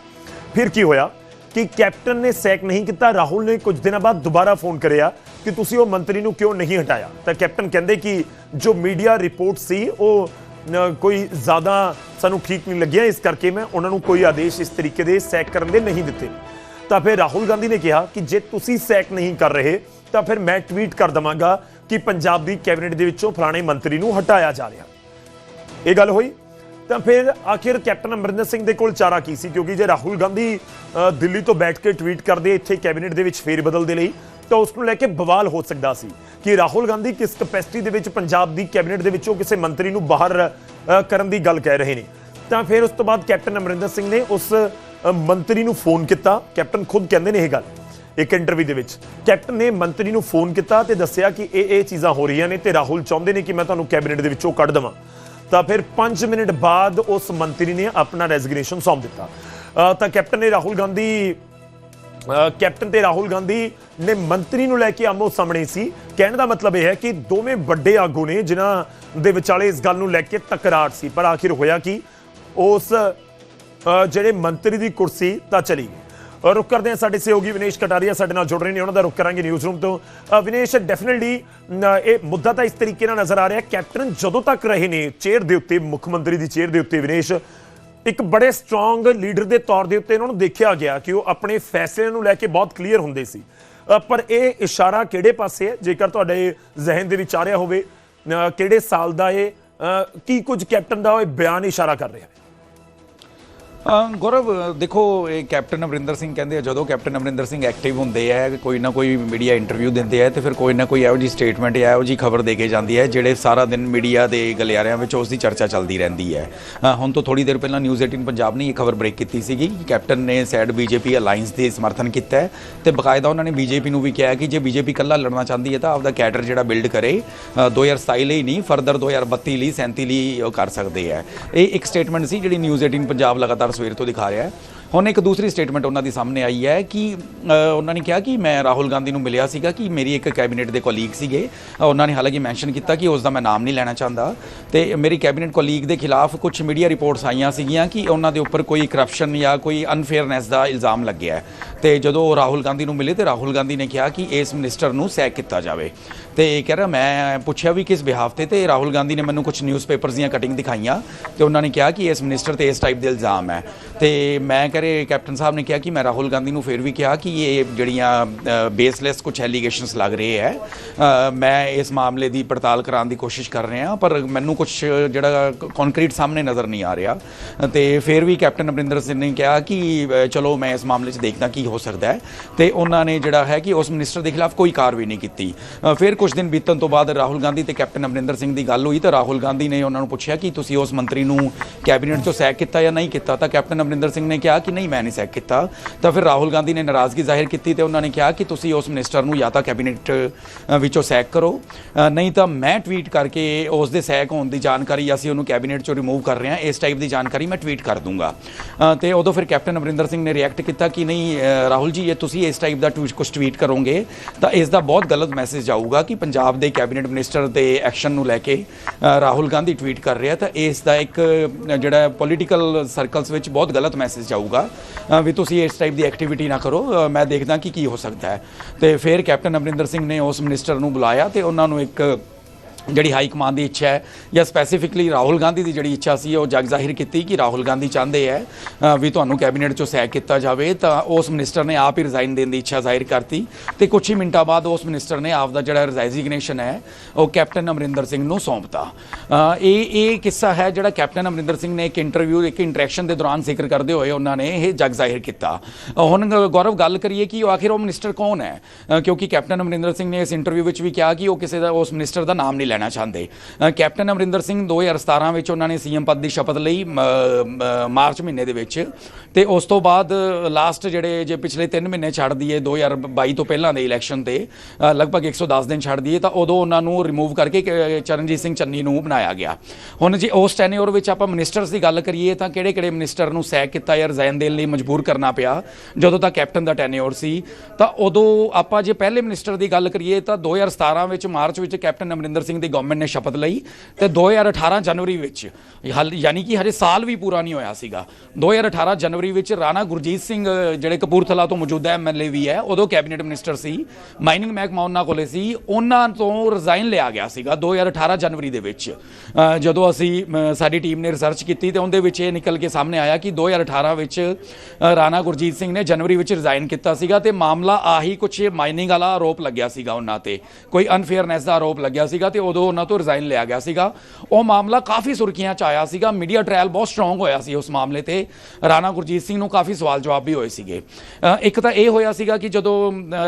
ਫਿਰ ਕੀ ਹੋਇਆ ਕਿ ਕੈਪਟਨ ਨੇ ਸੈਕ ਨਹੀਂ ਕੀਤਾ, ਰਾਹੁਲ ਨੇ ਕੁਝ ਦਿਨਾਂ ਬਾਅਦ ਦੁਬਾਰਾ ਫੋਨ ਕਰਿਆ ਕਿ ਤੁਸੀਂ ਉਹ ਮੰਤਰੀ ਨੂੰ ਕਿਉਂ ਨਹੀਂ ਹਟਾਇਆ? ਤਾਂ ਕੈਪਟਨ ਕਹਿੰਦੇ ਕਿ ਜੋ ਮੀਡੀਆ ਰਿਪੋਰਟ ਸੀ, ਉਹ ਕੋਈ ਜ਼ਿਆਦਾ ਸਾਨੂੰ ਠੀਕ ਨਹੀਂ ਲੱਗਿਆ, ਇਸ ਕਰਕੇ ਮੈਂ ਉਹਨਾਂ ਨੂੰ ਕੋਈ ਆਦੇਸ਼ ਇਸ ਤਰੀਕੇ ਦੇ ਸੈਕ ਕਰਨ ਦੇ ਨਹੀਂ ਦਿੱਤੇ। ਤਾਂ ਫਿਰ ਰਾਹੁਲ ਗਾਂਧੀ ਨੇ ਕਿਹਾ ਕਿ ਜੇ ਤੁਸੀਂ ਸੈਕ ਨਹੀਂ ਕਰ ਰਹੇ, ਤਾਂ ਫਿਰ ਮੈਂ ਟਵੀਟ ਕਰ ਦਵਾਂਗਾ ਕਿ ਪੰਜਾਬ ਦੀ ਕੈਬਨਿਟ ਦੇ ਵਿੱਚੋਂ ਫਲਾਣੇ ਮੰਤਰੀ ਨੂੰ ਹਟਾਇਆ ਜਾ ਰਿਹਾ। ਇਹ ਗੱਲ ਹੋਈ। ਤਾਂ ਫਿਰ ਆਖਿਰ ਕੈਪਟਨ ਅਮਰਿੰਦਰ ਸਿੰਘ ਦੇ ਕੋਲ ਚਾਰਾ ਕੀ ਸੀ? ਕਿਉਂਕਿ ਜੇ ਰਾਹੁਲ ਗਾਂਧੀ ਦਿੱਲੀ ਤੋਂ ਬੈਠ ਕੇ ਟਵੀਟ ਕਰਦੇ, ਇੱਥੇ ਕੈਬਨਿਟ ਦੇ ਵਿੱਚ ਫੇਰ ਬਦਲ ਦੇ ਲਈ, ਤਾਂ ਉਸ ਨੂੰ ਲੈ ਕੇ ਬਵਾਲ ਹੋ ਸਕਦਾ ਸੀ ਕਿ ਰਾਹੁਲ ਗਾਂਧੀ ਕਿਸ ਕਪੈਸਿਟੀ ਦੇ ਵਿੱਚ ਪੰਜਾਬ ਦੀ ਕੈਬਨਿਟ ਦੇ ਵਿੱਚੋਂ ਕਿਸੇ ਮੰਤਰੀ ਨੂੰ ਬਾਹਰ ਕਰਨ ਦੀ ਗੱਲ ਕਹਿ ਰਹੇ ਨੇ। ਤਾਂ ਫਿਰ ਉਸ ਤੋਂ ਬਾਅਦ ਕੈਪਟਨ ਅਮਰਿੰਦਰ ਸਿੰਘ ਨੇ ਉਸ ਮੰਤਰੀ ਨੂੰ ਫੋਨ ਕੀਤਾ। ਕੈਪਟਨ ਖੁਦ ਕਹਿੰਦੇ ਨੇ ਇਹ ਗੱਲ, ਇੱਕ ਇੰਟਰਵਿਊ ਦੇ ਵਿੱਚ। ਕੈਪਟਨ ਨੇ ਮੰਤਰੀ ਨੂੰ ਫੋਨ ਕੀਤਾ ਤੇ ਦੱਸਿਆ ਕਿ ਇਹ ਇਹ ਚੀਜ਼ਾਂ ਹੋ ਰਹੀਆਂ ਨੇ ਤੇ ਰਾਹੁਲ ਚਾਹੁੰਦੇ ਨੇ ਕਿ ਮੈਂ ਤੁਹਾਨੂੰ ਕੈਬਨਿਟ ਦੇ ਵਿੱਚੋਂ ਕੱਢ ਦੇਵਾਂ। ਤਾਂ ਫਿਰ 5 ਮਿੰਟ ਬਾਅਦ ਉਸ ਮੰਤਰੀ ਨੇ ਆਪਣਾ ਰੈਜ਼ਿਗਨੇਸ਼ਨ ਸੌਂਪ ਦਿੱਤਾ। ਤਾਂ ਕੈਪਟਨ ਨੇ ਰਾਹੁਲ ਗਾਂਧੀ ਕੈਪਟਨ ਤੇ ਰਾਹੁਲ ਗਾਂਧੀ ਨੇ ਮੰਤਰੀ ਨੂੰ ਲੈ ਕੇ ਆਮੋ ਸਾਹਮਣੇ ਸੀ। ਕਹਿਣ ਦਾ ਮਤਲਬ ਇਹ ਹੈ ਕਿ ਦੋਵੇਂ ਵੱਡੇ ਆਗੂ ਨੇ ਜਿਨ੍ਹਾਂ ਦੇ ਵਿਚਾਲੇ ਇਸ ਗੱਲ ਨੂੰ ਲੈ ਕੇ ਤਕਰਾਰ ਸੀ। ਪਰ ਆਖਿਰ ਹੋਇਆ ਕਿ? ਉਸ ਜਿਹੜੇ ਮੰਤਰੀ ਦੀ ਕੁਰਸੀ ਤਾਂ ਚਲੀ ਗਈ। ਰੁਕ ਕਰਦੇ ਹਾਂ ਸਾਡੇ ਸਹਿਯੋਗੀ ਵਿਨੇਸ਼ ਕਟਾਰੀਆ ਸਾਡੇ ਨਾਲ ਜੁੜ ਰਹੇ ਨੇ, ਉਹਨਾਂ ਦਾ ਰੁਕ ਕਰਾਂਗੇ ਨਿਊਜ਼ ਰੂਮ ਤੋਂ ਵਿਨੇਸ਼ ਡੈਫੀਨਿਟਲੀ ਇਹ ਮੁੱਦਾ ਤਾਂ ਇਸ ਤਰੀਕੇ ਨਾਲ ਨਜ਼ਰ ਆ ਰਿਹਾ, ਕੈਪਟਨ ਜਦੋਂ ਤੱਕ ਰਹੇ ਨੇ ਚੇਅਰ ਦੇ ਉੱਤੇ, ਮੁੱਖ ਮੰਤਰੀ ਦੀ ਚੇਅਰ ਦੇ ਉੱਤੇ ਵਿਨੇਸ਼, ਇੱਕ ਬੜੇ ਸਟਰੋਂਗ ਲੀਡਰ ਦੇ ਤੌਰ ਦੇ ਉੱਤੇ ਇਹਨਾਂ ਨੂੰ ਦੇਖਿਆ ਗਿਆ ਕਿ ਉਹ ਆਪਣੇ ਫੈਸਲੇ ਨੂੰ ਲੈ ਕੇ ਬਹੁਤ ਕਲੀਅਰ ਹੁੰਦੇ ਸੀ। ਪਰ ਇਹ ਇਸ਼ਾਰਾ ਕਿਹੜੇ ਪਾਸੇ ਹੈ? ਜੇਕਰ ਤੁਹਾਡੇ ਜ਼ਿਹਨ ਦੇ ਵਿੱਚ ਆ ਰਿਹਾ ਹੋਵੇ ਕਿਹੜੇ ਸਾਲ ਦਾ ਇਹ ਕੀ ਕੁਝ ਕੈਪਟਨ ਦਾ ਉਹ ਬਿਆਨ ਇਸ਼ਾਰਾ ਕਰ ਰਿਹਾ ਹੈ? ਗੌਰਵ ਦੇਖੋ ਇਹ ਕੈਪਟਨ ਅਮਰਿੰਦਰ ਸਿੰਘ ਕਹਿੰਦੇ ਆ ਜਦੋਂ ਕੈਪਟਨ ਅਮਰਿੰਦਰ ਸਿੰਘ ਐਕਟਿਵ ਹੁੰਦੇ ਆ ਕੋਈ ਨਾ ਕੋਈ ਮੀਡੀਆ ਇੰਟਰਵਿਊ ਦਿੰਦੇ ਆ ਤੇ ਫਿਰ ਕੋਈ ਨਾ ਕੋਈ ਇਹੋ ਜੀ ਸਟੇਟਮੈਂਟ ਜਾਂ ਇਹੋ ਜੀ ਖਬਰ ਦੇ ਕੇ ਜਾਂਦੀ ਹੈ ਜਿਹੜੇ ਸਾਰਾ ਦਿਨ ਮੀਡੀਆ ਦੇ ਗਲਿਆਰਿਆਂ ਵਿੱਚ ਉਸ ਦੀ ਚਰਚਾ ਚੱਲਦੀ ਰਹਿੰਦੀ ਹੈ। ਹੁਣ ਤੋਂ ਥੋੜੀ ਦੇਰ ਪਹਿਲਾਂ ਨਿਊਜ਼ 18 ਪੰਜਾਬ ਨੇ ਇਹ ਖਬਰ ਬ੍ਰੇਕ ਕੀਤੀ ਸੀਗੀ ਕਿ ਕੈਪਟਨ ਨੇ ਸੈਡ ਬੀਜੇਪੀ ਅਲਾਈਅੰਸ ਦੇ ਸਮਰਥਨ ਕੀਤਾ ਹੈ ਤੇ ਬਕਾਇਦਾ ਉਹਨਾਂ ਨੇ ਬੀਜੇਪੀ ਨੂੰ ਵੀ ਕਿਹਾ ਕਿ ਜੇ ਬੀਜੇਪੀ ਕੱਲਾ ਲੜਨਾ ਚਾਹੁੰਦੀ ਹੈ ਤਾਂ ਆਪਦਾ ਕੈਡਰ ਜਿਹੜਾ ਬਿਲਡ ਕਰੇ ਅ, 2027 ਲਈ ਨਹੀਂ ਫਰਦਰ 2032 ਲਈ 37 ਲਈ ਕਰ ਸਕਦੇ ਆ ਇਹ ਇੱਕ ਸਟੇਟਮੈਂਟ ਸੀ ਜਿਹੜੀ ਨਿਊਜ਼ 18 ਪੰਜਾਬ ਲਗਾਤਾਰ ਸਵੇਰ ਤੋਂ ਦਿਖਾ ਰਿਹਾ ਹੈ। ਹੁਣ ਇੱਕ ਦੂਸਰੀ ਸਟੇਟਮੈਂਟ ਉਹਨਾਂ ਦੀ ਸਾਹਮਣੇ ਆਈ ਹੈ ਕਿ ਉਹਨਾਂ ਨੇ ਕਿਹਾ ਕਿ ਮੈਂ ਰਾਹੁਲ ਗਾਂਧੀ ਨੂੰ ਮਿਲਿਆ ਸੀਗਾ ਕਿ ਮੇਰੀ ਇੱਕ ਕੈਬਨਿਟ ਦੇ ਕੋਲੀਗ ਸੀਗੇ। ਉਹਨਾਂ ਨੇ ਹਾਲਾਂਕਿ ਮੈਂਸ਼ਨ ਕੀਤਾ ਕਿ ਉਸ ਦਾ ਮੈਂ ਨਾਮ ਨਹੀਂ ਲੈਣਾ ਚਾਹੁੰਦਾ। ਤੇ ਮੇਰੀ ਕੈਬਨਿਟ ਕੋਲੀਗ ਦੇ ਖਿਲਾਫ ਕੁਝ ਮੀਡੀਆ ਰਿਪੋਰਟਸ ਆਈਆਂ ਸੀਗੀਆਂ ਕਿ ਉਹਨਾਂ ਦੇ ਉੱਪਰ ਕੋਈ ਕਰਪਸ਼ਨ ਜਾਂ ਕੋਈ ਅਨਫੇਅਰਨੈਸ ਦਾ ਇਲਜ਼ਾਮ ਲੱਗਿਆ ਹੈ। ਤੇ ਜਦੋਂ ਰਾਹੁਲ ਗਾਂਧੀ ਨੂੰ ਮਿਲੇ ਤੇ ਰਾਹੁਲ ਗਾਂਧੀ ਨੇ ਕਿਹਾ ਕਿ ਇਸ ਮਿਨਿਸਟਰ ਨੂੰ ਸੈਕ ਕੀਤਾ ਜਾਵੇ। ਤੇ ਇਹ ਕਹਿ ਰਿਹਾ, ਮੈਂ ਪੁੱਛਿਆ ਵੀ ਕਿਸ ਬਿਹਾਫ ਤੇ ਤੇ ਰਾਹੁਲ ਗਾਂਧੀ ਨੇ ਮੈਨੂੰ ਕੁਝ ਨਿਊਜ਼ਪੇਪਰਸ ਦੀਆਂ ਕਟਿੰਗ ਦਿਖਾਈਆਂ। ਤੇ ਉਹਨਾਂ ਨੇ ਕਿਹਾ ਕਿ ਇਸ ਮਿਨਿਸਟਰ ਤੇ ਇਸ ਟਾਈਪ ਦੇ ਇਲਜ਼ਾਮ ਹੈ। ਤੇ ਮੈਂ ਕਹ ਰਹੇ ਕੈਪਟਨ ਸਾਹਿਬ ਨੇ ਕਿਹਾ ਕਿ ਮੈਂ ਰਾਹੁਲ ਗਾਂਧੀ ਨੂੰ ਫਿਰ ਵੀ ਕਿਹਾ ਕਿ ਇਹ ਜਿਹੜੀਆਂ ਬੇਸਲੈਸ ਕੁਝ ਐਲੀਗੇਸ਼ਨਸ ਲੱਗ ਰਹੇ ਹੈ ਮੈਂ ਇਸ ਮਾਮਲੇ ਦੀ ਪੜਤਾਲ ਕਰਾਉਣ ਦੀ ਕੋਸ਼ਿਸ਼ ਕਰ ਰਿਹਾ ਪਰ ਮੈਨੂੰ ਕੁਝ ਜਿਹੜਾ ਕੰਕਰੀਟ ਸਾਹਮਣੇ ਨਜ਼ਰ ਨਹੀਂ ਆ ਰਿਹਾ। ਤੇ ਫਿਰ ਵੀ ਕੈਪਟਨ ਅਮਰਿੰਦਰ ਸਿੰਘ ਨੇ ਕਿਹਾ ਕਿ ਚਲੋ ਮੈਂ ਇਸ ਮਾਮਲੇ 'ਚ ਦੇਖਦਾ ਕੀ ਹੋ ਸਕਦਾ ਹੈ ਤੇ ਉਹਨਾਂ ਨੇ ਜਿਹੜਾ ਹੈ ਕਿ ਉਸ ਮਿਨਿਸਟਰ ਦੇ ਖਿਲਾਫ ਕੋਈ ਕਾਰਵਾਈ ਨਹੀਂ ਕੀਤੀ। ਫਿਰ ਕੁਝ ਦਿਨ ਬੀਤਣ ਤੋਂ ਬਾਅਦ ਰਾਹੁਲ ਗਾਂਧੀ ਤੇ ਕੈਪਟਨ ਅਮਰਿੰਦਰ ਸਿੰਘ ਦੀ ਗੱਲ ਹੋਈ ਤਾਂ ਰਾਹੁਲ ਗਾਂਧੀ ਨੇ ਉਹਨਾਂ ਨੂੰ ਪੁੱਛਿਆ ਕਿ ਤੁਸੀਂ ਉਸ ਮੰਤਰੀ ਨੂੰ ਕੈਬਨਿਟ 'ਚੋਂ ਸੈਕ ਕੀਤਾ ਜਾਂ ਨਹੀਂ ਕੀਤਾ? ਤਾਂ ਕੈਪਟਨ ਅਮਰਿੰਦਰ ਸਿੰਘ ਨੇ ਕਿਹਾ ਕਿ ਨਹੀਂ ਮੈਂ ਨਹੀਂ ਸੈਕ ਕੀਤਾ ਤਾਂ ਫਿਰ ਰਾਹੁਲ ਗਾਂਧੀ ਨੇ ਨਾਰਾਜ਼ਗੀ ਜ਼ਾਹਿਰ ਕੀਤੀ ਤੇ ਉਹਨਾਂ ਨੇ ਕਿਹਾ ਕਿ ਤੁਸੀਂ ਉਸ ਮਿਨਿਸਟਰ ਨੂੰ ਜਾਂ ਤਾਂ ਕੈਬਨਿਟ ਵਿੱਚੋਂ ਸੈਕ ਕਰੋ। ਨਹੀਂ ਤਾਂ ਮੈਂ ਟਵੀਟ ਕਰਕੇ ਉਸ ਦੇ ਸੈਕ ਹੋਣ ਦੀ ਜਾਣਕਾਰੀ ਅਸੀਂ ਉਹਨੂੰ ਕੈਬਨਿਟ 'ਚੋਂ ਰਿਮੂਵ ਕਰ ਰਹੇ ਹਾਂ ਇਸ ਟਾਈਪ ਦੀ ਜਾਣਕਾਰੀ ਮੈਂ ਟਵੀਟ ਕਰ ਦੂੰਗਾ। ਅ, ਤੇ ਉਦੋਂ ਫਿਰ ਕੈਪਟਨ ਅਮਰਿੰਦਰ ਸਿੰਘ ਨੇ ਰਿਐਕਟ ਕੀਤਾ ਕਿ ਨਹੀਂ ਰਾਹੁਲ ਜੀ ਇਹ ਤੁਸੀਂ ਇਸ ਟਾਈਪ ਦਾ ਟਵੀਟ ਕੁਝ ਟਵੀਟ ਕਰੋਗੇ ਤਾਂ ਇਸ ਦਾ ਬਹੁਤ ਗਲਤ ਮੈਸੇਜ ਜਾਊਗਾ ਕਿ ਪੰਜਾਬ ਦੇ ਕੈਬਨਿਟ ਮਿਨਿਸਟਰ ਦੇ ਐਕਸ਼ਨ ਨੂੰ ਲੈ ਕੇ ਰਾਹੁਲ ਗਾਂਧੀ ਟਵੀਟ ਕਰ ਰਿਹਾ ਤਾਂ ਇਸ ਦਾ ਇੱਕ ਜਿਹੜਾ ਪੋਲੀਟੀਕਲ ਸਰਕਲਸ ਵਿੱਚ ਬਹੁਤ ਗਲਤ ਮੈਸੇਜ ਜਾਊਗਾ। ਅ, ਵੀ ਤੁਸੀਂ ਇਸ ਟਾਈਪ ਦੀ ਐਕਟੀਵਿਟੀ ਨਾ ਕਰੋ। ਮੈਂ ਦੇਖਦਾ ਕਿ ਕੀ ਹੋ ਸਕਦਾ ਹੈ। ਤੇ ਫਿਰ ਕੈਪਟਨ ਅਮਰਿੰਦਰ ਸਿੰਘ ਨੇ ਉਸ ਮਿਨਿਸਟਰ ਨੂੰ ਬੁਲਾਇਆ ਤੇ ਉਹਨਾਂ ਨੂੰ ਇੱਕ ਜਿਹੜੀ ਹਾਈ ਕਮਾਂਡ ਦੀ ਇੱਛਾ ਹੈ ਜਾਂ ਸਪੈਸੀਫਿਕਲੀ ਰਾਹੁਲ ਗਾਂਧੀ ਦੀ ਜਿਹੜੀ ਇੱਛਾ ਸੀ, ਉਹ ਜਗ ਜ਼ਾਹਿਰ ਕੀਤੀ ਕਿ ਰਾਹੁਲ ਗਾਂਧੀ ਚਾਹੁੰਦੇ ਹੈ ਵੀ ਤੁਹਾਨੂੰ ਕੈਬਨਿਟ ਚੋਂ ਸੈਕ ਕੀਤਾ ਜਾਵੇ, ਤਾਂ ਉਸ ਮਿਨਿਸਟਰ ਨੇ ਆਪ ਹੀ ਰਿਜ਼ਾਈਨ ਦੇਣ ਦੀ ਇੱਛਾ ਜ਼ਾਹਿਰ ਕਰਤੀ ਤੇ ਕੁਝ ਹੀ ਮਿੰਟਾਂ ਬਾਅਦ ਉਸ ਮਿਨਿਸਟਰ ਨੇ ਆਪ ਦਾ ਜਿਹੜਾ ਰੈਜ਼ਿਗਨੇਸ਼ਨ ਹੈ, ਉਹ ਕੈਪਟਨ ਅਮਰਿੰਦਰ ਸਿੰਘ ਨੂੰ ਸੌਂਪਤਾ। ਇਹ ਇਹ ਕਿੱਸਾ ਹੈ ਜਿਹੜਾ ਕੈਪਟਨ ਅਮਰਿੰਦਰ ਸਿੰਘ ਨੇ ਇੱਕ ਇੰਟਰਵਿਊ ਇੱਕ ਇੰਟਰੈਕਸ਼ਨ ਦੇ ਦੌਰਾਨ ਜ਼ਿਕਰ ਕਰਦੇ ਹੋਏ ਉਹਨਾਂ ਨੇ ਇਹ ਜਗ ਜ਼ਾਹਿਰ ਕੀਤਾ। ਹੁਣ ਗੌਰਵ, ਗੱਲ ਕਰੀਏ ਕਿ ਆਖਿਰ ਉਹ ਮਿਨਿਸਟਰ ਕੌਣ ਹੈ? ਕਿਉਂਕਿ ਕੈਪਟਨ ਅਮਰਿੰਦਰ ਸਿੰਘ ਨੇ ਇਸ ਇੰਟਰਵਿਊ ਵਿੱਚ ਵੀ ਕਿਹਾ ਕਿ ਉਹ ਕਿਸੇ ਦਾ, ਉਸ ਮਿਨਿਸਟਰ ਦਾ ਨਾਮ ਨਹੀਂ ਲੈਣਾ ਚਾਹੁੰਦੇ। ਕੈਪਟਨ ਅਮਰਿੰਦਰ ਸਿੰਘ 2017 ਵਿੱਚ ਉਹਨਾਂ ਨੇ ਸੀਐਮ ਪਦ ਦੀ ਸ਼ਪਥ ਲਈ ਮਾਰਚ ਮਹੀਨੇ ਦੇ ਵਿੱਚ। ਤੇ ਉਸ ਤੋਂ ਬਾਅਦ ਲਾਸਟ ਜਿਹੜੇ ਜੇ ਪਿਛਲੇ 3 ਮਹੀਨੇ ਛੱਡ ਦਈਏ 2022 ਤੋਂ ਪਹਿਲਾਂ ਦੇ ਇਲੈਕਸ਼ਨ ਤੇ ਅ, ਲਗਭਗ 110 ਦਿਨ ਛੱਡ ਦਈਏ ਤਾਂ ਉਦੋਂ ਉਹਨਾਂ ਨੂੰ ਰਿਮੂਵ ਕਰਕੇ ਚਰਨਜੀਤ ਸਿੰਘ ਚੰਨੀ ਨੂੰ ਬਣਾਇਆ ਗਿਆ। ਹੁਣ ਜੇ ਉਸ ਟੈਨਿਓਰ ਵਿੱਚ ਆਪਾਂ ਮਿਨਿਸਟਰਸ ਦੀ ਗੱਲ ਕਰੀਏ ਤਾਂ ਕਿਹੜੇ ਕਿਹੜੇ ਮਿਨਿਸਟਰ ਨੂੰ ਸੈਕ ਕੀਤਾ ਜਾਂ ਰਿਜ਼ਾਈਨ ਦੇਣ ਲਈ ਮਜਬੂਰ ਕਰਨਾ ਪਿਆ? ਜਦੋਂ ਤੱਕ ਕੈਪਟਨ ਦਾ ਟੈਨਿਓਰ ਸੀ ਤਾਂ ਉਦੋਂ ਆਪਾਂ ਜੇ ਪਹਿਲੇ ਮਿਨਿਸਟਰ ਦੀ ਗੱਲ ਕਰੀਏ ਤਾਂ 2017 ਵਿੱਚ ਮਾਰਚ ਵਿੱਚ ਕੈਪਟਨ ਅਮਰਿੰਦਰ ਸਿੰਘ ਦੀ ਗਵਰਨਮੈਂਟ ਨੇ ਸ਼ਪਥ ਲਈ ਤੇ 2018 ਜਨਵਰੀ ਵਿੱਚ ਯਾਨੀ ਕਿ ਹਜੇ ਸਾਲ ਵੀ ਪੂਰਾ ਨਹੀਂ ਹੋਇਆ ਸੀਗਾ 2018 ਜਨਵਰੀ ਵਿੱਚ ਰਾਣਾ ਗੁਰਜੀਤ ਸਿੰਘ, ਜਿਹੜੇ ਕਪੂਰਥਲਾ ਤੋਂ ਮੌਜੂਦਾ ਐਮਐਲਏ ਵੀ ਹੈ, ਉਦੋਂ ਕੈਬਨਿਟ ਮਿਨਿਸਟਰ ਸੀ, ਮਾਈਨਿੰਗ ਮਹਿਕਮਾ ਉਹਨਾਂ ਕੋਲੇ ਸੀ, ਉਹਨਾਂ ਤੋਂ ਰਿਜ਼ਾਈਨ ਲਿਆ ਗਿਆ ਸੀਗਾ 2018 ਜਨਵਰੀ ਦੇ ਵਿੱਚ। ਜਦੋਂ ਅਸੀਂ ਸਾਡੀ ਟੀਮ ਨੇ ਰਿਸਰਚ ਕੀਤੀ ਤੇ ਉਹਦੇ ਵਿੱਚ ਇਹ ਨਿਕਲ ਕੇ ਸਾਹਮਣੇ ਆਇਆ ਕਿ 2018 ਵਿੱਚ ਰਾਣਾ ਗੁਰਜੀਤ ਸਿੰਘ ਨੇ ਜਨਵਰੀ ਵਿੱਚ ਰਿਜ਼ਾਈਨ ਕੀਤਾ ਸੀਗਾ ਤੇ ਮਾਮਲਾ ਆਹੀ ਕੁਝ ਮਾਈਨਿੰਗ ਵਾਲਾ ਆਰੋਪ ਲੱਗਿਆ ਸੀਗਾ ਉਹਨਾਂ ਤੇ, ਕੋਈ ਅਨਫੇਅਰਨੈਸ ਦਾ ਆਰੋਪ ਲੱਗਿਆ ਸੀਗਾ ਤੇ ਉਦੋਂ ਉਹਨਾਂ ਤੋਂ ਰਿਜ਼ਾਈਨ ਲਿਆ ਗਿਆ ਸੀਗਾ। ਉਹ ਮਾਮਲਾ ਕਾਫੀ ਸੁਰਖੀਆਂ ਚ ਆਇਆ ਸੀਗਾ। ਮੀਡੀਆ ਟ੍ਰਾਇਲ ਬਹੁਤ ਸਟਰੋਂਗ ਹੋਇਆ ਸੀ ਉਸ ਮਾਮਲੇ ਤੇ। ਰਾਣਾ ਗੁਰਜੀਤ ਸਿੰਘ ਨੂੰ ਕਾਫੀ ਸਵਾਲ ਜਵਾਬ ਵੀ ਹੋਏ ਸੀਗੇ। ਇੱਕ ਤਾਂ ਇਹ ਹੋਇਆ ਸੀਗਾ ਕਿ ਜਦੋਂ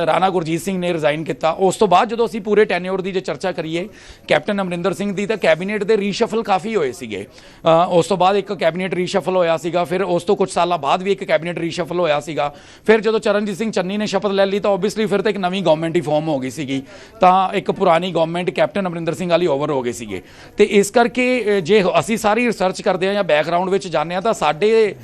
ਰਾਣਾ ਗੁਰਜੀਤ ਸਿੰਘ ਨੇ ਰਿਜ਼ਾਈਨ ਕੀਤਾ, ਉਸ ਤੋਂ ਬਾਅਦ ਜਦੋਂ ਅਸੀਂ ਪੂਰੇ ਟੈਨਿਓਰ ਦੀ ਜੇ ਚਰਚਾ ਕਰੀਏ, ਕੈਪਟਨ ਅਮਰਿੰਦਰ ਸਿੰਘ ਦੀ ਤਾਂ ਕੈਬਨਿਟ ਦੇ ਰੀਸ਼ਫਲ ਕਾਫੀ ਹੋਏ ਸੀਗੇ। ਉਸ ਤੋਂ ਬਾਅਦ ਇੱਕ ਕੈਬਨਿਟ ਰੀਸ਼ਫਲ ਹੋਇਆ ਸੀਗਾ, ਫਿਰ ਉਸ ਤੋਂ ਕੁਝ ਸਾਲਾਂ ਬਾਅਦ ਵੀ ਇੱਕ ਕੈਬਨਿਟ ਰੀਸ਼ਫਲ ਹੋਇਆ ਸੀਗਾ। ਫਿਰ ਜਦੋਂ ਚਰਨਜੀਤ ਸਿੰਘ ਚੰਨੀ ਨੇ ਸ਼ਪਥ ਲੈ ਲਈ ਤਾਂ ਆਬਵੀਅਸਲੀ ਫਿਰ ਤਾਂ ਇੱਕ ਨਵੀਂ ਗਵਰਨਮੈਂਟ ਹੀ ਫਾਰਮ ਹੋ ਗਈ ਸੀਗੀ। ਤਾਂ ਇੱਕ ਪੁਰਾਣੀ ਗਵਰਨਮੈਂਟ ਕੈਪਟਨ ਅਮਰਿੰਦਰ ਸਿੰਘ ਵਾਲੀ ਓਵਰ ਹੋ ਗਏ ਸੀਗੇ। ਤੇ ਇਸ ਕਰਕੇ ਜੇ ਅਸੀਂ ਸਾਰੀ ਰਿਸਰਚ ਕਰਦੇ ਹਾਂ ਜਾਂ ਬੈਕਗ੍ਰਾਉਂਡ ਵਿੱਚ ਜਾਂਦੇ ਹਾਂ, ਤਾਂ ਸਾਡੇ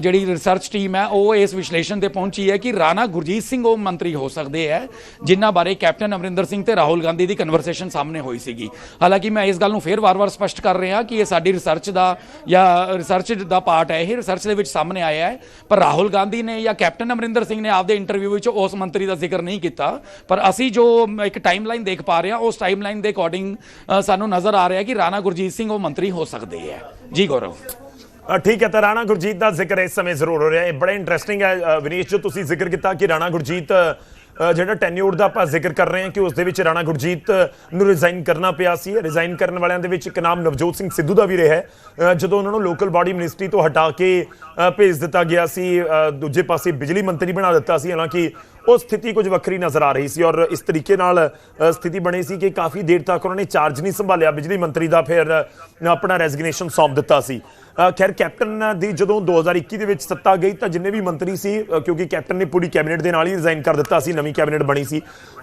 ਜਿਹੜੀ ਰਿਸਰਚ ਟੀਮ ਹੈ, ਉਹ ਇਸ ਵਿਸ਼ਲੇਸ਼ਣ ਤੇ ਪਹੁੰਚੀ ਹੈ ਕਿ ਰਾਣਾ ਗੁਰਜੀਤ ਸਿੰਘ ਉਹ ਮੰਤਰੀ ਹੋ ਸਕਦੇ ਹੈ, ਜਿਨ੍ਹਾਂ ਬਾਰੇ ਕੈਪਟਨ ਅਮਰਿੰਦਰ ਸਿੰਘ ਤੇ ਰਾਹੁਲ ਗਾਂਧੀ ਦੀ ਕਨਵਰਸੇਸ਼ਨ ਸਾਹਮਣੇ ਹੋਈ ਸੀਗੀ। ਹਾਲਾਂਕਿ ਮੈਂ ਇਸ ਗੱਲ ਨੂੰ ਫੇਰ ਵਾਰ-ਵਾਰ ਸਪਸ਼ਟ ਕਰ ਰਿਹਾ ਕਿ ਇਹ ਸਾਡੀ ਰਿਸਰਚ ਦਾ ਜਾਂ ਰਿਸਰਚ ਦਾ ਪਾਰਟ ਹੈ। ਇਹ ਰਿਸਰਚ ਦੇ ਵਿੱਚ ਸਾਹਮਣੇ ਆਇਆ ਹੈ, ਪਰ ਰਾਹੁਲ ਗਾਂਧੀ ਨੇ ਜਾਂ ਕੈਪਟਨ ਅਮਰਿੰਦਰ ਸਿੰਘ ਨੇ ਆਪਦੇ ਇੰਟਰਵਿਊ ਵਿੱਚ ਉਸ ਮੰਤਰੀ ਦਾ ਜ਼ਿਕਰ ਨਹੀਂ ਕੀਤਾ। ਪਰ ਅਸੀਂ ਜੋ ਇੱਕ ਟਾਈਮਲਾਈਨ ਦੇਖ ਪਾ ਰਹੇ ਹਾਂ, ਉਸ ਟਾਈਮਲਾਈਨ ਦੇ ਅਕੋਰਡਿੰਗ ਸਾਨੂੰ ਨਜ਼ਰ ਆ ਰਿਹਾ ਕਿ ਰਾਣਾ ਗੁਰਜੀਤ ਸਿੰਘ ਉਹ ਮੰਤਰੀ ਹੋ ਸਕਦੇ ਹੈ। ਜੀ ਗੌਰਵ। ਠੀਕ ਹੈ ਤਾਂ ਰਾਣਾ ਗੁਰਜੀਤ ਦਾ ਜ਼ਿਕਰ ਇਸ ਸਮੇਂ ਜ਼ਰੂਰ ਹੋ ਰਿਹਾ ਹੈ। ਬੜਾ ਇੰਟਰਸਟਿੰਗ ਹੈ ਵਿਨੀਸ਼ ਜੋ ਤੁਸੀਂ ਜ਼ਿਕਰ ਕੀਤਾ ਕਿ ਰਾਣਾ ਗੁਰਜੀਤ ਜਿਹੜਾ ਟੈਨਿਓਰ ਦਾ ਆਪਾਂ ਜ਼ਿਕਰ ਕਰ ਰਹੇ ਹਾਂ ਕਿ ਉਸ ਦੇ ਵਿੱਚ ਰਾਣਾ ਗੁਰਜੀਤ ਨੂੰ ਰਿਜ਼ਾਈਨ ਕਰਨਾ ਪਿਆ ਸੀ। ਰਿਜ਼ਾਈਨ ਕਰਨ ਵਾਲਿਆਂ ਦੇ ਵਿੱਚ ਇੱਕ ਨਾਮ ਨਵਜੋਤ ਸਿੰਘ ਸਿੱਧੂ ਦਾ ਵੀ ਰਿਹਾ ਹੈ। ਜਦੋਂ ਉਹਨਾਂ ਨੂੰ ਲੋਕਲ ਬਾਡੀ ਮਿਨਿਸਟਰੀ ਤੋਂ ਹਟਾ ਕੇ ਭੇਜ ਦਿੱਤਾ ਗਿਆ ਸੀ ਅ, ਦੂਜੇ ਪਾਸੇ ਬਿਜਲੀ ਮੰਤਰੀ ਬਣਾ ਦਿੱਤਾ ਸੀ। ਹਾਲਾਂਕਿ ਉਹ ਸਥਿਤੀ ਕੁਝ ਵੱਖਰੀ ਨਜ਼ਰ ਆ ਰਹੀ ਸੀ ਔਰ ਇਸ ਤਰੀਕੇ ਨਾਲ ਸਥਿਤੀ ਬਣੀ ਸੀ ਕਿ ਕਾਫੀ ਦੇਰ ਤੱਕ ਉਹਨਾਂ ਨੇ ਚਾਰਜ ਨਹੀਂ ਸੰਭਾਲਿਆ। ਬਿਜਲੀ ਮੰਤਰੀ ਦਾ ਫਿਰ ਆਪਣਾ ਰੈਜ਼ਿਗਨੇਸ਼ਨ ਸੌਂਪ ਦਿੱਤਾ ਸੀ। ਖੈਰ ਕੈਪਟਨ ਦੀ ਜਦੋਂ 2021 ਦੇ ਵਿੱਚ ਸੱਤਾ ਗਈ ਤਾਂ ਜਿੰਨੇ ਵੀ ਮੰਤਰੀ ਸੀ ਕਿਉਂਕਿ ਕੈਪਟਨ ਨੇ ਪੂਰੀ ਕੈਬਨਿਟ ਦੇ ਨਾਲ ਹੀ ਰਿਜ਼ਾਈਨ ਕਰ ਦਿੱਤਾ ਸੀ, ਨਵੀਂ ਕੈਬਨਿਟ ਬਣੀ ਸੀ,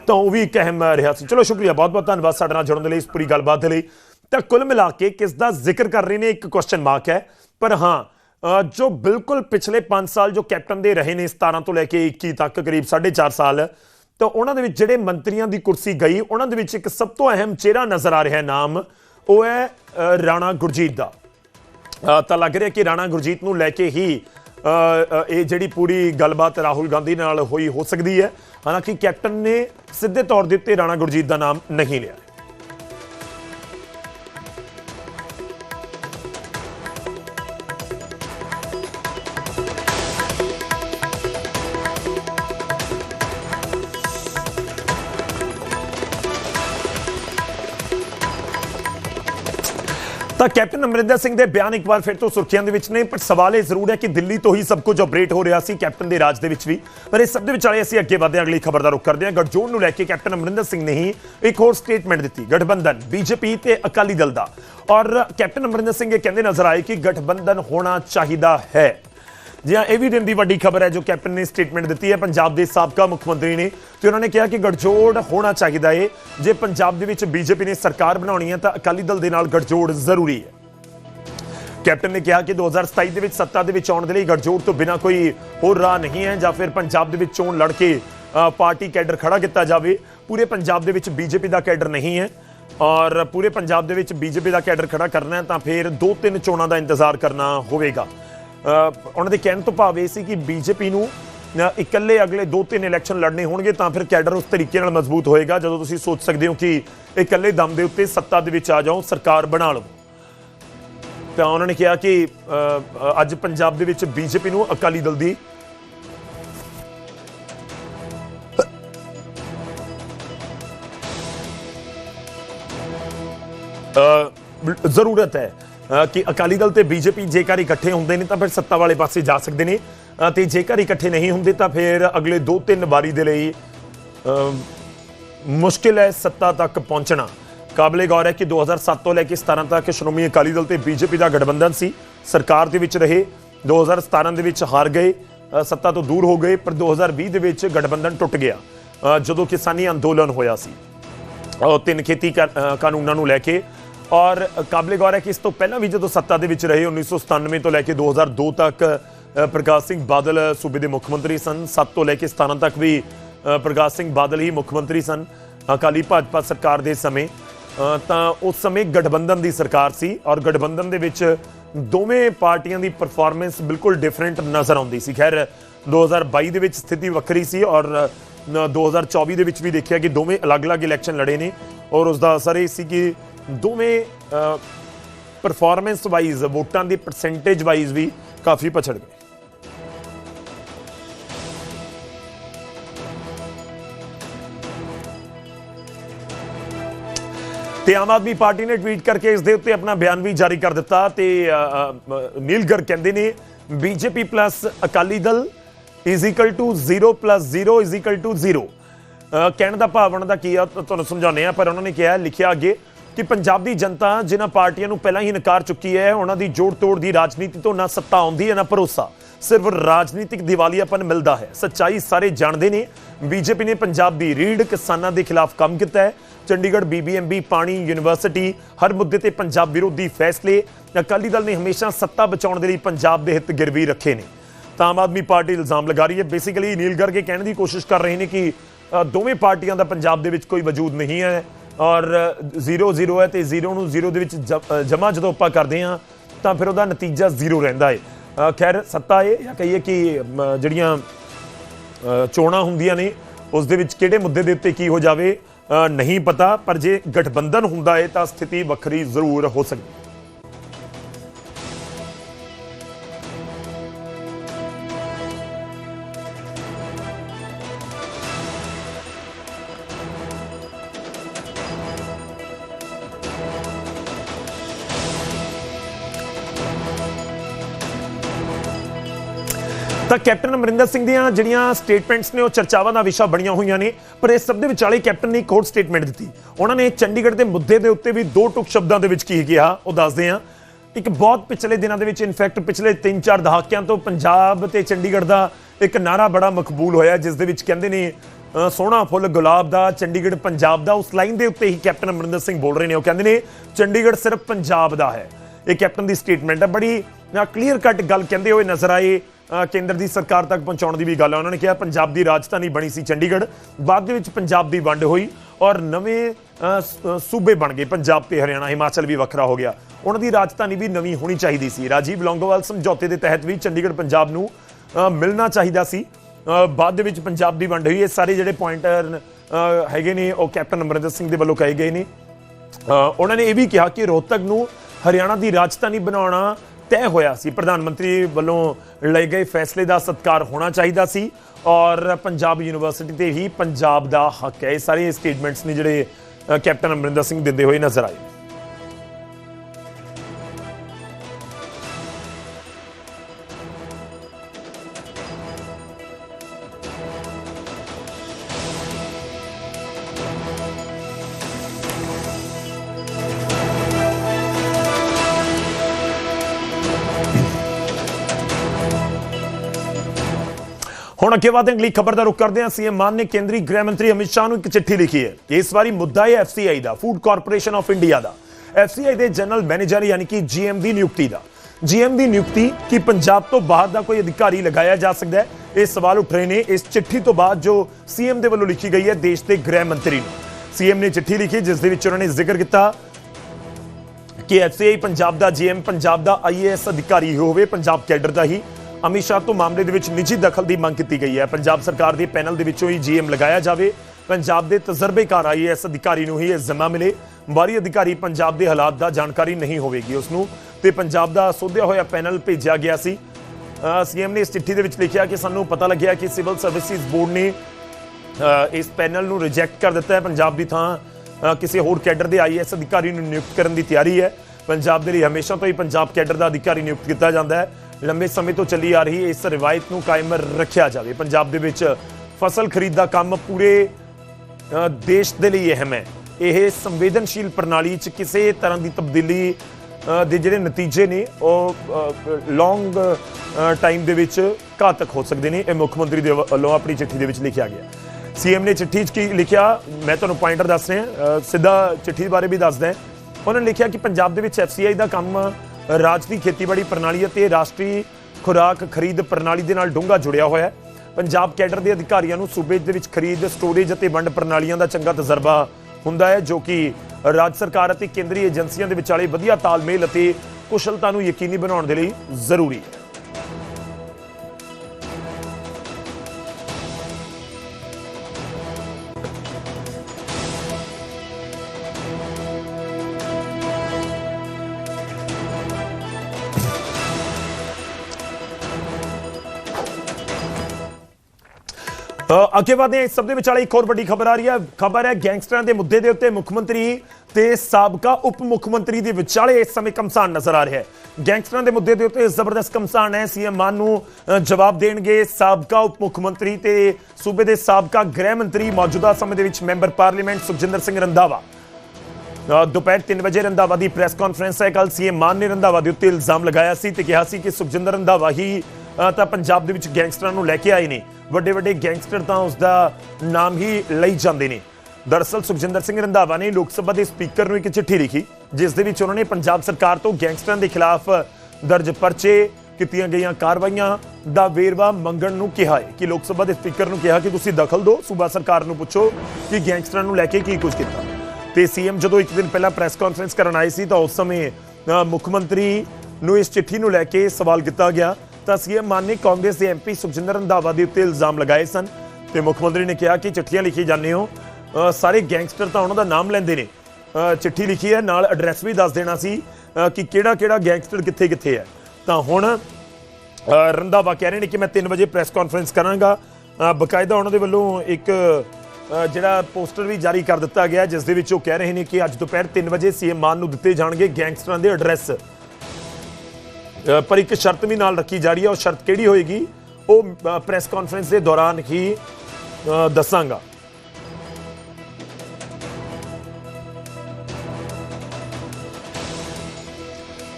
ਤਾਂ ਉਹ ਵੀ ਇੱਕ ਅਹਿਮ ਰਿਹਾ ਸੀ। ਚਲੋ, ਸ਼ੁਕਰੀਆ ਬਹੁਤ ਬਹੁਤ ਧੰਨਵਾਦ ਸਾਡੇ ਨਾਲ ਜੁੜਨ ਦੇ ਲਈ ਇਸ ਪੂਰੀ ਗੱਲਬਾਤ ਦੇ ਲਈ। ਤਾਂ ਕੁੱਲ ਮਿਲਾ ਕੇ ਕਿਸ ਦਾ ਜ਼ਿਕਰ ਕਰ ਰਹੇ ਨੇ, ਇੱਕ ਕੁਐਸਚਨ ਮਾਰਕ ਹੈ। ਪਰ ਹਾਂ ਜੋ ਬਿਲਕੁਲ ਪਿਛਲੇ 5 ਸਾਲ ਜੋ ਕੈਪਟਨ ਦੇ ਰਹੇ ਨੇ 17 ਤੋਂ ਲੈ ਕੇ 21 ਤੱਕ, ਕਰੀਬ 4.5 ਸਾਲ, ਤਾਂ ਉਹਨਾਂ ਦੇ ਵਿੱਚ ਜਿਹੜੇ ਮੰਤਰੀਆਂ ਦੀ ਕੁਰਸੀ ਗਈ, ਉਹਨਾਂ ਦੇ ਵਿੱਚ ਇੱਕ ਸਭ ਤੋਂ ਅਹਿਮ ਚਿਹਰਾ ਨਜ਼ਰ ਆ ਰਿਹਾ ਹੈ ਨਾਮ, ਉਹ ਹੈ ਰਾਣਾ ਗੁਰਜੀਤ ਦਾ। ਤਾਂ ਲੱਗ ਰਿਹਾ ਕਿ ਰਾਣਾ ਗੁਰਜੀਤ ਨੂੰ ਲੈ ਕੇ ਹੀ ਇਹ ਜਿਹੜੀ ਪੂਰੀ ਗੱਲਬਾਤ ਰਾਹੁਲ ਗਾਂਧੀ ਨਾਲ ਹੋਈ, ਹੋ ਸਕਦੀ ਹੈ। ਹਾਲਾਂਕਿ ਕੈਪਟਨ ਨੇ ਸਿੱਧੇ ਤੌਰ ਦੇ ਉੱਤੇ ਰਾਣਾ ਗੁਰਜੀਤ ਦਾ ਨਾਮ ਨਹੀਂ ਲਿਆ। ਤਾਂ ਕੈਪਟਨ ਅਮਰਿੰਦਰ ਸਿੰਘ ਦੇ ਬਿਆਨ ਇੱਕ ਵਾਰ ਫਿਰ ਤੋਂ ਸੁਰਖੀਆਂ ਦੇ ਵਿੱਚ ਨੇ, ਪਰ ਸਵਾਲ ਇਹ ਜ਼ਰੂਰ ਹੈ ਕਿ ਦਿੱਲੀ ਤੋਂ ਹੀ ਸਭ ਕੁਝ ਆਪਰੇਟ ਹੋ ਰਿਹਾ ਸੀ ਕੈਪਟਨ ਦੇ ਰਾਜ ਦੇ ਵਿੱਚ ਵੀ। ਪਰ ਇਸ ਸਭ ਦੇ ਵਿਚਾਲੇ ਅਸੀਂ ਅੱਗੇ ਵਧਦੇ ਹਾਂ, ਅਗਲੀ ਖਬਰ ਦਾ ਰੁਖ ਕਰਦੇ ਹਾਂ। ਗਠਜੋੜ ਨੂੰ ਲੈ ਕੇ ਕੈਪਟਨ ਅਮਰਿੰਦਰ ਸਿੰਘ ਨੇ ਹੀ ਇੱਕ ਹੋਰ ਸਟੇਟਮੈਂਟ ਦਿੱਤੀ, ਗਠਬੰਧਨ, ਬੀਜੇਪੀ ਤੇ ਅਕਾਲੀ ਦਲ ਦਾ। ਔਰ ਕੈਪਟਨ ਅਮਰਿੰਦਰ ਸਿੰਘ ਇਹ ਕਹਿੰਦੇ ਨਜ਼ਰ ਆਏ ਕਿ ਗਠਬੰਧਨ ਹੋਣਾ ਚਾਹੀਦਾ ਹੈ। ਜੀ ਹਾਂ, ਇਹ ਵੀ ਦਿਨ ਦੀ ਵੱਡੀ ਖਬਰ ਹੈ ਜੋ ਕੈਪਟਨ ਨੇ ਸਟੇਟਮੈਂਟ ਦਿੱਤੀ ਹੈ। ਪੰਜਾਬ ਦੇ ਸਾਬਕਾ ਮੁੱਖ ਮੰਤਰੀ ਨੇ ਤੇ ਉਹਨਾਂ ਨੇ ਕਿਹਾ ਕਿ ਗਠਜੋੜ ਹੋਣਾ ਚਾਹੀਦਾ ਏ। ਜੇ ਪੰਜਾਬ ਦੇ ਵਿੱਚ ਬੀਜੇਪੀ ਨੇ ਸਰਕਾਰ ਬਣਾਉਣੀ ਹੈ ਤਾਂ ਅਕਾਲੀ ਦਲ ਦੇ ਨਾਲ ਗਠਜੋੜ ਜ਼ਰੂਰੀ ਹੈ। ਕੈਪਟਨ ਨੇ ਕਿਹਾ ਕਿ 2027 ਦੇ ਵਿੱਚ ਸੱਤਾ ਦੇ ਵਿੱਚ ਆਉਣ ਦੇ ਲਈ ਗਠਜੋੜ ਤੋਂ ਬਿਨਾ ਕੋਈ ਹੋਰ ਰਾਹ ਨਹੀਂ ਹੈ ਜਾਂ ਫਿਰ ਪੰਜਾਬ ਦੇ ਵਿੱਚ ਚੋਣ ਲੜ ਕੇ ਪਾਰਟੀ ਕੈਡਰ ਖੜਾ ਕੀਤਾ ਜਾਵੇ। ਪੂਰੇ ਪੰਜਾਬ ਦੇ ਵਿੱਚ ਬੀਜੇਪੀ ਦਾ ਕੈਡਰ ਨਹੀਂ ਹੈ ਔਰ ਪੂਰੇ ਪੰਜਾਬ ਦੇ ਵਿੱਚ ਬੀਜੇਪੀ ਦਾ ਕੈਡਰ ਖੜਾ ਕਰਨਾ ਹੈ ਤਾਂ ਫਿਰ ਦੋ ਤਿੰਨ ਚੋਣਾਂ ਦਾ ਇੰਤਜ਼ਾਰ ਕਰਨਾ ਹੋਵੇਗਾ। ਉਹਨਾਂ ਦੇ ਕਹਿਣ ਤੋਂ ਭਾਵ ਇਹ ਸੀ ਕਿ ਬੀਜੇਪੀ ਨੂੰ ਇਕੱਲੇ ਅਗਲੇ 2-3 ਇਲੈਕਸ਼ਨ ਲੜਨੇ ਹੋਣਗੇ ਤਾਂ ਫਿਰ ਕੈਡਰ ਉਸ ਤਰੀਕੇ ਨਾਲ ਮਜ਼ਬੂਤ ਹੋਏਗਾ। ਜਦੋਂ ਤੁਸੀਂ ਸੋਚ ਸਕਦੇ ਹੋ ਕਿ ਇਕੱਲੇ ਦਮ ਦੇ ਉੱਤੇ ਸੱਤਾ ਦੇ ਵਿੱਚ ਆ ਜਾਓ, ਸਰਕਾਰ ਬਣਾ ਲਵੋ। ਤਾਂ ਉਹਨਾਂ ਨੇ ਕਿਹਾ ਕਿ ਅੱਜ ਪੰਜਾਬ ਦੇ ਵਿੱਚ ਬੀਜੇਪੀ ਨੂੰ ਅਕਾਲੀ ਦਲ ਦੀ ਜ਼ਰੂਰਤ ਹੈ। ਕਿ ਅਕਾਲੀ ਦਲ ਤੇ ਬੀਜੇਪੀ ਜੇਕਰ ਇਕੱਠੇ ਹੁੰਦੇ ਨੇ ਤਾਂ ਫਿਰ ਸੱਤਾ ਵਾਲੇ ਪਾਸੇ ਜਾ ਸਕਦੇ ਨੇ। ਅ, ਤੇ ਜੇਕਰ ਇਕੱਠੇ ਨਹੀਂ ਹੁੰਦੇ ਤਾਂ ਫਿਰ ਅਗਲੇ 2-3 ਵਾਰੀ ਦੇ ਲਈ ਮੁਸ਼ਕਿਲ ਹੈ ਸੱਤਾ ਤੱਕ ਪਹੁੰਚਣਾ। ਕਾਬਲੇ ਗੌਰ ਹੈ ਕਿ 2007 ਤੋਂ ਲੈ ਕੇ 17 ਤੱਕ ਸ਼੍ਰੋਮਣੀ ਅਕਾਲੀ ਦਲ ਤੇ ਬੀਜੇਪੀ ਦਾ ਗਠਬੰਧਨ ਸੀ। ਸਰਕਾਰ ਦੇ ਵਿੱਚ ਰਹੇ 2017 ਦੇ ਵਿੱਚ ਹਾਰ ਗਏ ਸੱਤਾ ਤੋਂ ਦੂਰ ਹੋ ਗਏ ਪਰ 2020 ਦੇ ਵਿੱਚ ਗਠਬੰਧਨ ਟੁੱਟ ਗਿਆ। ਜਦੋਂ ਕਿਸਾਨੀ ਅੰਦੋਲਨ ਹੋਇਆ ਸੀ। ਤਿੰਨ ਖੇਤੀ ਕਾ- ਕਾਨੂੰਨਾਂ ਨੂੰ ਲੈ ਕੇ ਔਰ ਕਾਬਲੇ ਗੌਰ ਹੈ ਕਿ ਇਸ ਤੋਂ ਪਹਿਲਾਂ ਵੀ ਜਦੋਂ ਸੱਤਾ ਦੇ ਵਿੱਚ ਰਹੇ 1997 ਤੋਂ ਲੈ ਕੇ 2002 ਤੱਕ ਪ੍ਰਕਾਸ਼ ਸਿੰਘ ਬਾਦਲ ਸੂਬੇ ਦੇ ਮੁੱਖ ਮੰਤਰੀ ਸਨ। 7 ਤੋਂ ਲੈ ਕੇ 17 ਤੱਕ ਵੀ ਪ੍ਰਕਾਸ਼ ਸਿੰਘ ਬਾਦਲ ਹੀ ਮੁੱਖ ਮੰਤਰੀ ਸਨ। ਅਕਾਲੀ ਭਾਜਪਾ ਸਰਕਾਰ ਦੇ ਸਮੇਂ ਤਾਂ ਉਸ ਸਮੇਂ ਗਠਬੰਧਨ ਦੀ ਸਰਕਾਰ ਸੀ ਔਰ ਗਠਬੰਧਨ ਦੇ ਵਿੱਚ ਦੋਵੇਂ ਪਾਰਟੀਆਂ ਦੀ ਪਰਫਾਰਮੈਂਸ ਬਿਲਕੁਲ ਡਿਫਰੈਂਟ ਨਜ਼ਰ ਆਉਂਦੀ ਸੀ। ਖੈਰ 2022 ਦੇ ਵਿੱਚ ਸਥਿਤੀ ਵੱਖਰੀ ਸੀ ਔਰ ਨ- 2024 ਦੇ ਵਿੱਚ ਵੀ ਦੇਖਿਆ ਕਿ ਦੋਵੇਂ ਅਲੱਗ-ਅਲੱਗ ਇਲੈਕਸ਼ਨ ਲੜੇ ਨੇ ਔਰ ਉਸ ਦਾ ਅਸਰ ਇਹ ਸੀ ਕਿ ਦੋਵੇਂ ਪਰਫਾਰਮੈਂਸ ਵਾਈਜ਼ ਵੋਟਾਂ ਦੀ ਪਰਸੈਂਟੇਜ ਵਾਈਜ਼ ਵੀ ਕਾਫੀ ਪਛੜ ਗਏ। ਤੇ ਆਮ ਆਦਮੀ ਪਾਰਟੀ ਨੇ ਟਵੀਟ ਕਰਕੇ ਇਸ ਦੇ ਉੱਤੇ ਆਪਣਾ ਬਿਆਨ ਵੀ ਜਾਰੀ ਕਰ ਦਿੱਤਾ ਤੇ ਅ, ਨੀਲ ਗਰ ਕਹਿੰਦੇ ਨੇ BJP plus Akali Dal is two 0 plus 0 is equal to 0 ਕਹਿਣ ਦਾ ਭਾਵ ਉਹਨਾਂ ਦਾ ਕੀ ਆ ਤੁਹਾਨੂੰ ਸਮਝਾਉਂਦੇ ਆ ਪਰ ਉਹਨਾਂ ਨੇ ਕਿਹਾ ਲਿਖਿਆ ਅੱਗੇ ਕਿ ਪੰਜਾਬ ਦੀ ਜਨਤਾ ਜਿਨ੍ਹਾਂ ਪਾਰਟੀਆਂ ਨੂੰ ਪਹਿਲਾਂ ਹੀ ਨਕਾਰ ਚੁੱਕੀ ਹੈ, ਉਹਨਾਂ ਦੀ ਜੋੜ ਤੋੜ ਦੀ ਰਾਜਨੀਤੀ ਤੋਂ ਨਾ ਸੱਤਾ ਆਉਂਦੀ ਹੈ ਨਾ ਭਰੋਸਾ। ਸਿਰਫ ਰਾਜਨੀਤਿਕ ਦਿਵਾਲੀਆਪਨ ਮਿਲਦਾ ਹੈ। ਸੱਚਾਈ ਸਾਰੇ ਜਾਣਦੇ ਨੇ। ਬੀਜੇਪੀ ਨੇ ਪੰਜਾਬ ਦੀ ਰੀੜ ਕਿਸਾਨਾਂ ਦੇ ਖਿਲਾਫ ਕੰਮ ਕੀਤਾ ਹੈ। ਚੰਡੀਗੜ੍ਹ ਬੀਬੀਐਮਬੀ, ਪਾਣੀ ਯੂਨੀਵਰਸਿਟੀ, ਹਰ ਮੁੱਦੇ ਤੇ ਪੰਜਾਬ ਵਿਰੋਧੀ ਫੈਸਲੇ। ਅਕਾਲੀ ਦਲ ਨੇ ਹਮੇਸ਼ਾ ਸੱਤਾ ਬਚਾਉਣ ਦੇ ਲਈ ਪੰਜਾਬ ਦੇ ਹਿੱਤ ਗਿਰਵੀ ਰੱਖੇ ਨੇ। ਤਾਂ ਆਮ ਆਦਮੀ ਪਾਰਟੀ ਇਲਜ਼ਾਮ ਲਗਾ ਰਹੀ ਹੈ। ਬੇਸਿਕਲੀ ਨੀਲ ਗਰਗੇ ਕਹਿਣ ਦੀ ਕੋਸ਼ਿਸ਼ ਕਰ ਰਹੇ ਨੇ ਕਿ ਦੋਵੇਂ ਪਾਰਟੀਆਂ ਦਾ ਪੰਜਾਬ ਦੇ ਵਿੱਚ ਕੋਈ ਵਜੂਦ ਨਹੀਂ ਹੈ। ਔਰ 0-0 ਹੈ ਤੇ 0 ਨੂੰ 0 ਦੇ ਵਿੱਚ ਜਮਾ ਜਦੋਂ ਆਪਾਂ ਕਰਦੇ ਹਾਂ, ਤਾਂ ਫਿਰ ਉਹਦਾ ਨਤੀਜਾ 0 ਰਹਿੰਦਾ ਹੈ। ਖੈਰ, ਸੱਤਾ ਹੈ ਜਾਂ ਕਹੀਏ ਕਿ ਜਿਹੜੀਆਂ ਚੋਣਾਂ ਹੁੰਦੀਆਂ ਨੇ, ਉਸ ਦੇ ਵਿੱਚ ਕਿਹੜੇ ਮੁੱਦੇ ਦੇ ਉੱਤੇ ਕੀ ਹੋ ਜਾਵੇ ਨਹੀਂ ਪਤਾ, ਪਰ ਜੇ ਗਠਬੰਧਨ ਹੁੰਦਾ ਹੈ ਤਾਂ ਸਥਿਤੀ ਵੱਖਰੀ ਜ਼ਰੂਰ ਹੋ ਸਕਦੀ ਤਾਂ ਕੈਪਟਨ ਅਮਰਿੰਦਰ ਸਿੰਘ ਦੀਆਂ ਜਿਹੜੀਆਂ ਸਟੇਟਮੈਂਟਸ ਨੇ, ਉਹ ਚਰਚਾਵਾਂ ਦਾ ਵਿਸ਼ਾ ਬਣੀਆਂ ਹੋਈਆਂ ਨੇ, ਪਰ ਇਸ ਸਭ ਦੇ ਵਿਚਾਲੇ ਕੈਪਟਨ ਨੇ ਇੱਕ ਹੋਰ ਸਟੇਟਮੈਂਟ ਦਿੱਤੀ। ਉਹਨਾਂ ਨੇ ਚੰਡੀਗੜ੍ਹ ਦੇ ਮੁੱਦੇ ਦੇ ਉੱਤੇ ਵੀ ਦੋ ਟੁਕ ਸ਼ਬਦਾਂ ਦੇ ਵਿੱਚ ਕੀ ਕਿਹਾ, ਉਹ ਦੱਸਦੇ ਹਾਂ। ਇੱਕ ਬਹੁਤ ਪਿਛਲੇ ਦਿਨਾਂ ਦੇ ਵਿੱਚ ਇਨਫੈਕਟ ਪਿਛਲੇ 3-4 ਦਹਾਕਿਆਂ ਤੋਂ ਪੰਜਾਬ ਤੇ ਚੰਡੀਗੜ੍ਹ ਦਾ ਇੱਕ ਨਾਰਾ ਬੜਾ ਮਕਬੂਲ ਹੋਇਆ, ਜਿਸ ਦੇ ਵਿੱਚ ਕਹਿੰਦੇ ਨੇ ਸੋਹਣਾ ਫੁੱਲ ਗੁਲਾਬ ਦਾ, ਚੰਡੀਗੜ੍ਹ ਪੰਜਾਬ ਦਾ, ਉਸ ਲਾਈਨ ਦੇ ਉੱਤੇ ਹੀ ਕੈਪਟਨ ਅਮਰਿੰਦਰ ਸਿੰਘ ਬੋਲ ਰਹੇ ਨੇ। ਉਹ ਕਹਿੰਦੇ ਨੇ, ਚੰਡੀਗੜ੍ਹ ਸਿਰਫ ਪੰਜਾਬ ਦਾ ਹੈ। ਇਹ ਕੈਪਟਨ ਦੀ ਸਟੇਟਮੈਂਟ ਹੈ। ਬੜੀ ਕਲੀਅਰ ਕੱਟ ਗੱਲ ਕਹਿੰਦੇ ਹੋਏ ਨਜ਼ਰ ਆਏ। ਕੇਂਦਰ ਦੀ ਸਰਕਾਰ ਤੱਕ ਪਹੁੰਚਾਉਣ ਦੀ ਵੀ ਗੱਲ ਹੈ ਉਹਨਾਂ ਨੇ ਕਿਹਾ ਪੰਜਾਬ ਦੀ ਰਾਜਧਾਨੀ ਬਣੀ ਸੀ ਚੰਡੀਗੜ੍ਹ। ਬਾਅਦ ਦੇ ਵਿੱਚ ਪੰਜਾਬ ਦੀ ਵੰਡ ਹੋਈ ਔਰ ਨਵੇਂ ਸੂਬੇ ਬਣ ਗਏ ਪੰਜਾਬ ਤੇ ਹਰਿਆਣਾ। ਹਿਮਾਚਲ ਵੀ ਵੱਖਰਾ ਹੋ ਗਿਆ। ਉਹਨਾਂ ਦੀ ਰਾਜਧਾਨੀ ਵੀ ਨਵੀਂ ਹੋਣੀ ਚਾਹੀਦੀ ਸੀ। ਰਾਜੀਵ ਲੌਂਗੋਵਾਲ ਸਮਝੌਤੇ ਦੇ ਤਹਿਤ ਵੀ ਚੰਡੀਗੜ੍ਹ ਪੰਜਾਬ ਨੂੰ ਮਿਲਣਾ ਚਾਹੀਦਾ ਸੀ। ਬਾਅਦ ਦੇ ਵਿੱਚ ਪੰਜਾਬ ਦੀ ਵੰਡ ਹੋਈ। ਇਹ ਸਾਰੇ ਜਿਹੜੇ ਪੁਆਇੰਟ ਹੈਗੇ ਨੇ, ਉਹ ਕੈਪਟਨ ਅਮਰਿੰਦਰ ਸਿੰਘ ਦੇ ਵੱਲੋਂ ਕਹੇ ਗਏ ਨੇ। ਉਹਨਾਂ ਨੇ ਇਹ ਵੀ ਕਿਹਾ ਕਿ ਰੋਹਤਕ ਨੂੰ ਹਰਿਆਣਾ ਦੀ ਰਾਜਧਾਨੀ ਬਣਾਉਣਾ ਤੈਅ ਹੋਇਆ ਸੀ। ਪ੍ਰਧਾਨ ਮੰਤਰੀ ਵੱਲੋਂ ਲਏ ਗਏ ਫੈਸਲੇ ਦਾ ਸਤਿਕਾਰ ਹੋਣਾ ਚਾਹੀਦਾ ਸੀ ਔਰ ਪੰਜਾਬ ਯੂਨੀਵਰਸਿਟੀ ਤੇ ਹੀ ਪੰਜਾਬ ਦਾ ਹੱਕ ਹੈ। ਇਹ ਸਾਰੇ ਸਟੇਟਮੈਂਟਸ ਨੇ ਜਿਹੜੇ ਕੈਪਟਨ ਅਮਰਿੰਦਰ ਸਿੰਘ ਦਿੰਦੇ ਹੋਏ ਨਜ਼ਰ ਆਏ। ਹੁਣ ਅੱਗੇ ਵਧਦੇ ਅਗਲੀ ਖਬਰ ਦਾ ਰੁਖ ਕਰਦੇ ਹਾਂ। ਸੀਐਮ ਮਾਨ ਨੇ ਕੇਂਦਰੀ ਗ੍ਰਹਿ ਮੰਤਰੀ ਅਮਿਤ ਸ਼ਾਹ ਨੂੰ ਇੱਕ ਚਿੱਠੀ ਲਿਖੀ ਹੈ ਇਸ ਵਾਰੀ ਮੁੱਦਾ ਹੈ ਐਫਸੀਆਈ ਦਾ ਫੂਡ ਕਾਰਪੋਰੇਸ਼ਨ ਆਫ ਇੰਡੀਆ ਦਾ। ਐਫਸੀਆਈ ਦੇ ਜਨਰਲ ਮੈਨੇਜਰ ਯਾਨੀ ਕਿ ਜੀਐਮ ਦੀ ਨਿਯੁਕਤੀ ਦਾ। ਜੀਐਮ ਦੀ ਨਿਯੁਕਤੀ ਕੀ ਪੰਜਾਬ ਤੋਂ ਬਾਹਰ ਦਾ ਕੋਈ ਅਧਿਕਾਰੀ ਲਗਾਇਆ ਜਾ ਸਕਦਾ ਹੈ? ਇਹ ਸਵਾਲ ਉੱਠ ਰਹੇ ਨੇ। ਇਸ ਚਿੱਠੀ ਤੋਂ ਬਾਅਦ ਜੋ ਸੀਐਮ ਦੇ ਵੱਲੋਂ ਲਿਖੀ ਗਈ ਹੈ ਦੇਸ਼ ਦੇ ਗ੍ਰਹਿ ਮੰਤਰੀ ਨੂੰ। ਸੀਐਮ ਨੇ ਚਿੱਠੀ ਲਿਖੀ, ਜਿਸ ਦੇ ਵਿੱਚ ਉਹਨਾਂ ਨੇ ਜ਼ਿਕਰ ਕੀਤਾ ਕਿ ਐਫਸੀਆਈ ਪੰਜਾਬ ਦਾ ਜੀਐਮ ਪੰਜਾਬ ਦਾ ਆਈਏਐਸ ਅਧਿਕਾਰੀ ਹੋਵੇ, ਪੰਜਾਬ ਕੈਡਰ ਦਾ ਹੀ। ਅਮਿਤ ਸ਼ਾਹ ਤੋਂ ਮਾਮਲੇ ਦੇ ਵਿੱਚ ਨਿੱਜੀ ਦਖਲ ਦੀ ਮੰਗ ਕੀਤੀ ਗਈ ਹੈ। ਪੰਜਾਬ ਸਰਕਾਰ ਦੇ ਪੈਨਲ ਦੇ ਵਿੱਚੋਂ ਹੀ ਜੀਐਮ ਲਗਾਇਆ ਜਾਵੇ। ਪੰਜਾਬ ਦੇ ਤਜਰਬੇਕਾਰ ਆਈਐਸ ਅਧਿਕਾਰੀ ਨੂੰ ਹੀ ਇਹ ਜ਼ਿੰਮਾ ਮਿਲੇ। ਬਾਰੀ ਅਧਿਕਾਰੀ ਪੰਜਾਬ ਦੇ ਹਾਲਾਤ ਦਾ ਜਾਣਕਾਰੀ ਨਹੀਂ ਹੋਵੇਗੀ ਉਸ ਨੂੰ ਤੇ ਪੰਜਾਬ ਦਾ ਸੋਧਿਆ ਹੋਇਆ ਪੈਨਲ ਭੇਜਿਆ ਗਿਆ ਸੀ। ਸੀਐਮ ਨੇ ਇਸ ਚਿੱਠੀ ਦੇ ਵਿੱਚ ਲਿਖਿਆ ਕਿ ਸਾਨੂੰ ਪਤਾ ਲੱਗਿਆ ਕਿ ਸਿਵਲ ਸਰਵਿਸਿਜ਼ ਬੋਰਡ ਨੇ ਇਸ ਪੈਨਲ ਨੂੰ ਰਿਜੈਕਟ ਕਰ ਦਿੱਤਾ ਹੈ। ਪੰਜਾਬ ਦੀ ਥਾਂ ਕਿਸੇ ਹੋਰ ਕੈਡਰ ਦੇ ਆਈਐਸ ਅਧਿਕਾਰੀ ਨੂੰ ਨਿਯੁਕਤ ਕਰਨ ਦੀ ਤਿਆਰੀ ਹੈ। ਪੰਜਾਬ ਦੇ ਲਈ ਹਮੇਸ਼ਾ ਤੋਂ ਹੀ ਪੰਜਾਬ ਕੈਡਰ ਦਾ ਅਧਿਕਾਰੀ ਨਿਯੁਕਤ ਕੀਤਾ ਜਾਂਦਾ ਹੈ। ਲੰਬੇ ਸਮੇਂ ਤੋਂ ਚੱਲੀ ਆ ਰਹੀ ਇਸ ਰਿਵਾਇਤ ਨੂੰ ਕਾਇਮ ਰੱਖਿਆ ਜਾਵੇ। ਪੰਜਾਬ ਦੇ ਵਿੱਚ ਫਸਲ ਖਰੀਦ ਦਾ ਕੰਮ ਪੂਰੇ ਦੇਸ਼ ਦੇ ਲਈ ਅਹਿਮ ਹੈ। ਇਹ ਸੰਵੇਦਨਸ਼ੀਲ ਪ੍ਰਣਾਲੀ 'ਚ ਕਿਸੇ ਤਰ੍ਹਾਂ ਦੀ ਤਬਦੀਲੀ ਦੇ ਜਿਹੜੇ ਨਤੀਜੇ ਨੇ, ਉਹ ਲੌਂਗ ਟਾਈਮ ਦੇ ਵਿੱਚ ਘਾਤਕ ਹੋ ਸਕਦੇ ਨੇ। ਇਹ ਮੁੱਖ ਮੰਤਰੀ ਦੇ ਵੱਲੋਂ ਆਪਣੀ ਚਿੱਠੀ ਦੇ ਵਿੱਚ ਲਿਖਿਆ ਗਿਆ। ਸੀਐਮ ਨੇ ਚਿੱਠੀ 'ਚ ਕੀ ਲਿਖਿਆ? ਮੈਂ ਤੁਹਾਨੂੰ ਪੁਆਇੰਟਰ ਦੱਸ ਰਿਹਾ। ਸਿੱਧਾ ਚਿੱਠੀ ਬਾਰੇ ਵੀ ਦੱਸਦਾ। ਉਹਨਾਂ ਨੇ ਲਿਖਿਆ ਕਿ ਪੰਜਾਬ ਦੇ ਵਿੱਚ ਐਫਸੀਆਈ ਦਾ ਕੰਮ ਰਾਜ ਦੀ ਖੇਤੀਬਾੜੀ ਪ੍ਰਣਾਲੀ ਅਤੇ ਰਾਸ਼ਟਰੀ ਖੁਰਾਕ ਖਰੀਦ ਪ੍ਰਣਾਲੀ ਦੇ ਨਾਲ ਡੂੰਘਾ ਜੁੜਿਆ ਹੋਇਆ ਹੈ। ਪੰਜਾਬ ਕੈਡਰ ਦੇ ਅਧਿਕਾਰੀਆਂ ਨੂੰ ਸੂਬੇ ਦੇ ਵਿੱਚ ਖਰੀਦ, ਸਟੋਰੇਜ ਅਤੇ ਵੰਡ ਪ੍ਰਣਾਲੀਆਂ ਦਾ ਚੰਗਾ ਤਜਰਬਾ ਹੁੰਦਾ ਹੈ, ਜੋ ਕਿ ਰਾਜ ਸਰਕਾਰ ਅਤੇ ਕੇਂਦਰੀ ਏਜੰਸੀਆਂ ਦੇ ਵਿਚਾਲੇ ਵਧੀਆ ਤਾਲਮੇਲ ਅਤੇ ਕੁਸ਼ਲਤਾ ਨੂੰ ਯਕੀਨੀ ਬਣਾਉਣ ਦੇ ਲਈ ਜ਼ਰੂਰੀ ਹੈ। ਅੱਗੇ ਵਧਦੇ ਹਾਂ ਇਸ ਸਭ ਦੇ ਵਿਚਾਲੇ ਇੱਕ ਹੋਰ ਵੱਡੀ ਖਬਰ ਆ ਰਹੀ ਹੈ। ਖਬਰ ਹੈ ਗੈਂਗਸਟਰਾਂ ਦੇ ਮੁੱਦੇ ਦੇ ਉੱਤੇ ਮੁੱਖ ਮੰਤਰੀ ਤੇ ਸਾਬਕਾ ਉਪ ਮੁੱਖ ਮੰਤਰੀ ਦੇ ਵਿਚਾਲੇ ਇਸ ਸਮੇਂ ਕਮਸਾਨ ਨਜ਼ਰ ਆ ਰਿਹਾ ਹੈ। ਗੈਂਗਸਟਰਾਂ ਦੇ ਮੁੱਦੇ ਦੇ ਉੱਤੇ ਜ਼ਬਰਦਸਤ ਕਮਸਾਨ ਹੈ। ਸੀਐਮ ਮਾਨ ਨੂੰ ਜਵਾਬ ਦੇਣਗੇ ਸਾਬਕਾ ਉਪ ਮੁੱਖ ਮੰਤਰੀ ਤੇ ਸੂਬੇ ਦੇ ਸਾਬਕਾ ਗ੍ਰਹਿ ਮੰਤਰੀ ਮੌਜੂਦਾ ਸਮੇਂ ਦੇ ਵਿੱਚ ਮੈਂਬਰ ਪਾਰਲੀਮੈਂਟ ਸੁਖਜਿੰਦਰ ਸਿੰਘ ਰੰਧਾਵਾ। ਦੁਪਹਿਰ 3 ਵਜੇ ਰੰਧਾਵਾ ਦੀ ਪ੍ਰੈਸ ਕਾਨਫਰੰਸ ਹੈ। ਕੱਲ ਸੀਐਮ ਮਾਨ ਨੇ ਰੰਧਾਵਾ ਦੇ ਉੱਤੇ ਇਲਜ਼ਾਮ ਲਗਾਇਆ ਸੀ ਤੇ ਕਿਹਾ ਸੀ ਕਿ ਸੁਖਜਿੰਦਰ ਰੰਧਾਵਾ ਹੀ ਤਾਂ ਪੰਜਾਬ ਦੇ ਵਿੱਚ ਗੈਂਗਸਟਰਾਂ ਨੂੰ ਲੈ ਕੇ ਆਏ ਨੇ। ਵੱਡੇ ਵੱਡੇ ਗੈਂਗਸਟਰ ਤਾਂ ਉਸ ਦਾ ਨਾਮ ਹੀ ਲਈ ਜਾਂਦੇ ਨੇ। ਦਰਅਸਲ ਸੁਖਜਿੰਦਰ ਸਿੰਘ ਰੰਧਾਵਾ ਨੇ ਲੋਕ ਸਭਾ ਦੇ ਸਪੀਕਰ ਨੂੰ ਇੱਕ ਚਿੱਠੀ ਲਿਖੀ, ਜਿਸ ਦੇ ਵਿੱਚ ਉਹਨਾਂ ਨੇ ਪੰਜਾਬ ਸਰਕਾਰ ਤੋਂ ਗੈਂਗਸਟਰਾਂ ਦੇ ਖਿਲਾਫ ਦਰਜ ਪਰਚੇ ਕੀਤੀਆਂ ਗਈਆਂ ਕਾਰਵਾਈਆਂ ਦਾ ਵੇਰਵਾ ਮੰਗਣ ਨੂੰ ਕਿਹਾ ਹੈ। ਕਿ ਲੋਕ ਸਭਾ ਦੇ ਸਪੀਕਰ ਨੂੰ ਕਿਹਾ ਕਿ ਤੁਸੀਂ ਦਖਲ ਦਿਓ, ਸੂਬਾ ਸਰਕਾਰ ਨੂੰ ਪੁੱਛੋ ਕਿ ਗੈਂਗਸਟਰਾਂ ਨੂੰ ਲੈ ਕੇ ਕੀ ਕੁਝ ਕੀਤਾ। ਤੇ ਸੀਐਮ ਜਦੋਂ ਇੱਕ ਦਿਨ ਪਹਿਲਾਂ ਪ੍ਰੈਸ ਕਾਨਫਰੰਸ ਕਰਨ ਆਏ ਸੀ ਤਾਂ ਉਸ ਸਮੇਂ ਮੁੱਖ ਮੰਤਰੀ ਨੂੰ ਇਸ ਚਿੱਠੀ ਨੂੰ ਲੈ ਕੇ ਸਵਾਲ ਕੀਤਾ ਗਿਆ। ਤਾਂ ਸੀਐਮ ਮਾਨ ਨੇ ਕਾਂਗਰਸ ਦੇ ਐਮਪੀ ਸੁਖਜਿੰਦਰ ਰੰਧਾਵਾ ਦੇ ਉੱਤੇ ਇਲਜ਼ਾਮ ਲਗਾਏ ਸਨ ਤੇ ਮੁੱਖ ਮੰਤਰੀ ਨੇ ਕਿਹਾ ਕਿ ਚਿੱਠੀਆਂ ਲਿਖੀ ਜਾਂਦੇ ਹੋ। ਸਾਰੇ ਗੈਂਗਸਟਰ ਤਾਂ ਉਹਨਾਂ ਦਾ ਨਾਮ ਲੈਂਦੇ ਨੇ। ਚਿੱਠੀ ਲਿਖੀ ਹੈ ਨਾਲ ਐਡਰੈਸ ਵੀ ਦੱਸ ਦੇਣਾ ਸੀ ਕਿ ਕਿਹੜਾ ਕਿਹੜਾ ਗੈਂਗਸਟਰ ਕਿੱਥੇ ਕਿੱਥੇ ਹੈ। ਤਾਂ ਹੁਣ ਰੰਧਾਵਾ ਕਹਿ ਰਹੇ ਨੇ ਕਿ ਮੈਂ 3 ਵਜੇ ਪ੍ਰੈਸ ਕਾਨਫਰੰਸ ਕਰਾਂਗਾ। ਅ, ਬਕਾਇਦਾ ਉਹਨਾਂ ਦੇ ਵੱਲੋਂ ਇੱਕ ਜਿਹੜਾ ਪੋਸਟਰ ਵੀ ਜਾਰੀ ਕਰ ਦਿੱਤਾ ਗਿਆ ਜਿਸ ਦੇ ਵਿੱਚ ਉਹ ਕਹਿ ਰਹੇ ਨੇ ਕਿ ਅੱਜ ਦੁਪਹਿਰ 3 ਵਜੇ ਸੀਐਮ ਮਾਨ ਨੂੰ ਦਿੱਤੇ ਜਾਣਗੇ ਗੈਂਗਸਟਰਾਂ ਦੇ ਐਡਰੈਸ। ਪਰ ਇੱਕ ਸ਼ਰਤ ਵੀ ਨਾਲ ਰੱਖੀ ਜਾ ਰਹੀ ਹੈ, ਉਹ ਸ਼ਰਤ ਕਿਹੜੀ ਹੋਏਗੀ? ਉਹ ਪ੍ਰੈਸ ਕਾਨਫਰੰਸ ਦੇ ਦੌਰਾਨ ਹੀ ਦੱਸਾਂਗਾ।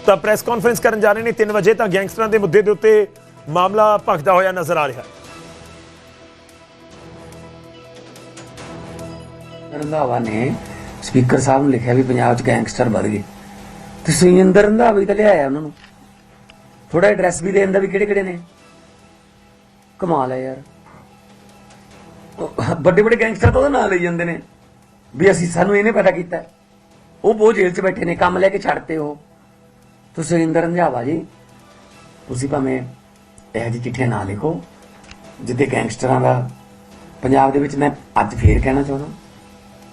ਤਾਂ ਪ੍ਰੈਸ ਕਾਨਫਰੰਸ ਕਰਨ ਜਾ ਰਹੇ ਨੇ 3 ਵਜੇ, ਤਾਂ ਗੈਂਗਸਟਰਾਂ ਦੇ ਮੁੱਦੇ ਦੇ ਉੱਤੇ ਮਾਮਲਾ ਭਖਦਾ ਹੋਇਆ ਨਜ਼ਰ ਆ ਰਿਹਾ ਹੈ। ਰੰਧਾਵਾ ਨੇ ਸਪੀਕਰ ਸਾਹਿਬ ਨੂੰ ਲਿਖਿਆ ਵੀ ਪੰਜਾਬ 'ਚ ਗੈਂਗਸਟਰ ਵਧ ਗਏ। ਤੇ ਸੁਖਿੰਦਰ ਰੰਧਾਵਾ ਵੀ ਤਾਂ ਲਿਆਇਆ ਉਹਨਾਂ ਨੂੰ। ਥੋੜਾ ਐਡਰੈਸ ਵੀ ਦੇਣ ਦਾ ਵੀ ਕਿਹੜੇ ਕਿਹੜੇ ਨੇ? ਕਮਾਲ ਹੈ ਯਾਰ। ਵੱਡੇ ਵੱਡੇ ਗੈਂਗਸਟਰ ਤਾਂ ਉਹਦਾ ਨਾਂ ਲਈ ਜਾਂਦੇ ਨੇ। ਵੀ ਅਸੀਂ ਸਾਨੂੰ ਇਹਨੇ ਪਤਾ ਕੀਤਾ। ਉਹ ਬਹੁਤ ਜੇਲ੍ਹ 'ਚ ਬੈਠੇ ਨੇ, ਕੰਮ ਲੈ ਕੇ ਛੱਡਤੇ ਉਹ। ਤੁਸੀਂ ਸੁਖਿੰਦਰ ਰੰਝਾਵਾ ਜੀ, ਤੁਸੀਂ ਭਾਵੇਂ ਇਹ ਜਿਹੀ ਚਿੱਠੀਆਂ ਨਾ ਲਿਖੋ ਜਿੱਤੇ ਗੈਂਗਸਟਰਾਂ ਦਾ ਪੰਜਾਬ ਦੇ ਵਿੱਚ ਮੈਂ ਅੱਜ ਫੇਰ ਕਹਿਣਾ ਚਾਹੁੰਦਾ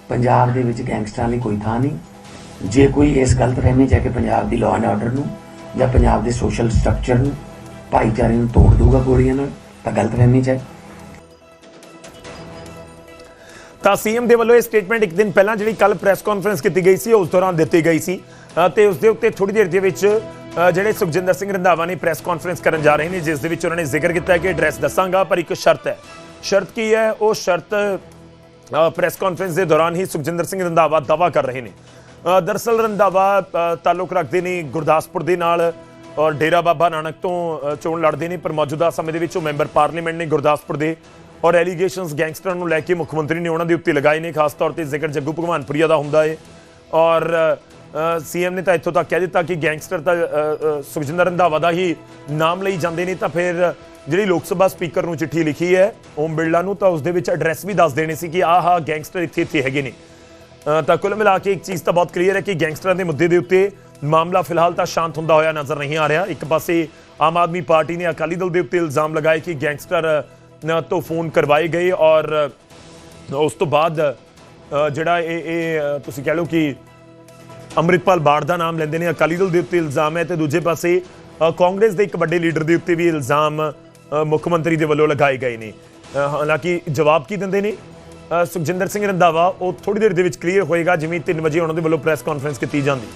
ਪੰਜਾਬ ਦੇ ਵਿੱਚ ਗੈਂਗਸਟਰਾਂ ਲਈ ਕੋਈ ਥਾਂ ਨਹੀਂ। ਜੇ ਕੋਈ ਇਸ ਗਲਤਫਹਿਮੀ 'ਚ ਹੈ ਕਿ ਪੰਜਾਬ ਦੀ ਲਾਅ ਐਂਡ ਆਰਡਰ ਨੂੰ ਜਾਂ ਪੰਜਾਬ ਦੇ ਸੋਸ਼ਲ ਸਟਰਕਚਰ ਨੂੰ, ਭਾਈਚਾਰੇ ਨੂੰ ਤੋੜ ਦੂਗਾ ਗੋਲੀਆਂ ਨਾਲ, ਤਾਂ ਗਲਤਫਹਿਮੀ 'ਚ ਹੈ। ਤਾਂ ਸੀਐਮ ਦੇ ਵੱਲੋਂ ਇਹ ਸਟੇਟਮੈਂਟ ਇੱਕ ਦਿਨ ਪਹਿਲਾਂ ਜਿਹੜੀ ਕੱਲ ਪ੍ਰੈਸ ਕਾਨਫਰੰਸ ਕੀਤੀ ਗਈ ਸੀ, ਉਸ ਦੌਰਾਨ ਦਿੱਤੀ ਗਈ ਸੀ। ਤੇ ਉਸ ਦੇ ਉੱਤੇ ਥੋੜੀ ਦੇਰ ਦੇ ਵਿੱਚ ਜਿਹੜੇ ਸੁਖਜਿੰਦਰ ਸਿੰਘ ਰੰਧਾਵਾ ਨੇ ਪ੍ਰੈਸ ਕਾਨਫਰੰਸ ਕਰਨ ਜਾ ਰਹੇ ਨੇ, ਜਿਸ ਦੇ ਵਿੱਚ ਉਹਨਾਂ ਨੇ ਜ਼ਿਕਰ ਕੀਤਾ ਕਿ ਐਡਰੈਸ ਦੱਸਾਂਗਾ, ਪਰ ਇੱਕ ਸ਼ਰਤ ਹੈ। ਸ਼ਰਤ ਕੀ ਹੈ? ਉਹ ਸ਼ਰਤ ਪ੍ਰੈਸ ਕਾਨਫਰੰਸ ਦੇ ਦੌਰਾਨ ਹੀ ਸੁਖਜਿੰਦਰ ਸਿੰਘ ਰੰਧਾਵਾ ਦਾਵਾ ਕਰ ਰਹੇ ਨੇ। ਅ, ਦਰਅਸਲ ਰੰਧਾਵਾ ਤਾਲੁਕ ਰੱਖਦੇ ਨੇ ਗੁਰਦਾਸਪੁਰ ਦੇ ਨਾਲ ਔਰ ਡੇਰਾ ਬਾਬਾ ਨਾਨਕ ਤੋਂ ਚੋਣ ਲੜਦੇ ਨੇ ਪਰ ਮੌਜੂਦਾ ਸਮੇਂ ਦੇ ਵਿੱਚ ਉਹ ਮੈਂਬਰ ਪਾਰਲੀਮੈਂਟ ਨੇ ਗੁਰਦਾਸਪੁਰ ਦੇ ਔਰ ਐਲੀਗੇਸ਼ਨਸ ਗੈਂਗਸਟਰਾਂ ਨੂੰ ਲੈ ਕੇ ਮੁੱਖ ਮੰਤਰੀ ਨੇ ਉਹਨਾਂ ਦੇ ਉੱਤੇ ਲਗਾਏ ਨੇ ਖਾਸ ਤੌਰ ਤੇ ਜ਼ਿਕਰ ਜੱਗੂ ਭਗਵਾਨਪੁਰੀਆ ਦਾ ਹੁੰਦਾ ਏ। ਔਰ ਸੀਐਮ ਨੇ ਤਾਂ ਇੱਥੋਂ ਤੱਕ ਕਹਿ ਦਿੱਤਾ ਕਿ ਗੈਂਗਸਟਰ ਤਾਂ ਸੁਖਜਿੰਦਰ ਰੰਧਾਵਾ ਦਾ ਹੀ ਨਾਮ ਲਈ ਜਾਂਦੇ ਨੇ ਤਾਂ ਫਿਰ ਜਿਹੜੀ ਲੋਕ ਸਭਾ ਸਪੀਕਰ ਨੂੰ ਚਿੱਠੀ ਲਿਖੀ ਹੈ ਓਮ ਬਿਰਲਾ ਨੂੰ ਤਾਂ ਉਸ ਦੇ ਵਿੱਚ ਐਡਰੈਸ ਵੀ ਦੱਸ ਦੇਣੇ ਸੀ ਕਿ ਆਹ ਆਹ ਗੈਂਗਸਟਰ ਇੱਥੇ ਇੱਥੇ ਹੈਗੇ ਨੇ। ਤਾਂ ਕੁੱਲ ਮਿਲਾ ਕੇ ਇੱਕ ਚੀਜ਼ ਤਾਂ ਬਹੁਤ ਕਲੀਅਰ ਹੈ ਕਿ ਗੈਂਗਸਟਰਾਂ ਦੇ ਮੁੱਦੇ ਦੇ ਉੱਤੇ ਮਾਮਲਾ ਫਿਲਹਾਲ ਤਾਂ ਸ਼ਾਂਤ ਹੁੰਦਾ ਹੋਇਆ ਨਜ਼ਰ ਨਹੀਂ ਆ ਰਿਹਾ। ਇੱਕ ਪਾਸੇ ਆਮ ਆਦਮੀ ਪਾਰਟੀ ਨੇ ਅਕਾਲੀ ਦਲ ਦੇ ਉੱਤੇ ਇਲਜ਼ਾਮ ਲਗਾਏ ਕਿ ਗੈਂਗਸਟਰ ਤੋਂ ਫੋਨ ਕਰਵਾਏ ਗਏ ਔਰ ਉਸ ਤੋਂ ਬਾਅਦ ਜਿਹੜਾ ਇਹ ਇਹ ਤੁਸੀਂ ਕਹਿ ਲਓ ਕਿ ਅੰਮ੍ਰਿਤਪਾਲ ਬਾੜ ਦਾ ਨਾਮ ਲੈਂਦੇ ਨੇ, ਅਕਾਲੀ ਦਲ ਦੇ ਉੱਤੇ ਇਲਜ਼ਾਮ ਹੈ ਤੇ ਦੂਜੇ ਪਾਸੇ ਕਾਂਗਰਸ ਦੇ ਇੱਕ ਵੱਡੇ ਲੀਡਰ ਦੇ ਉੱਤੇ ਵੀ ਇਲਜ਼ਾਮ ਮੁੱਖ ਮੰਤਰੀ ਦੇ ਵੱਲੋਂ ਲਗਾਏ ਗਏ ਨੇ। ਹਾਲਾਂਕਿ ਜਵਾਬ ਕੀ ਦਿੰਦੇ ਨੇ? ਸੁਖਜਿੰਦਰ ਸਿੰਘ ਰੰਧਾਵਾ, ਉਹ ਥੋੜੀ ਦੇਰ ਦੇ ਵਿੱਚ ਕਲੀਅਰ ਹੋਏਗਾ, ਜਿਵੇਂ 3 ਵਜੇ ਉਹਨਾਂ ਦੇ ਵੱਲੋਂ ਪ੍ਰੈਸ ਕਾਨਫਰੰਸ ਕੀਤੀ ਜਾਂਦੀ।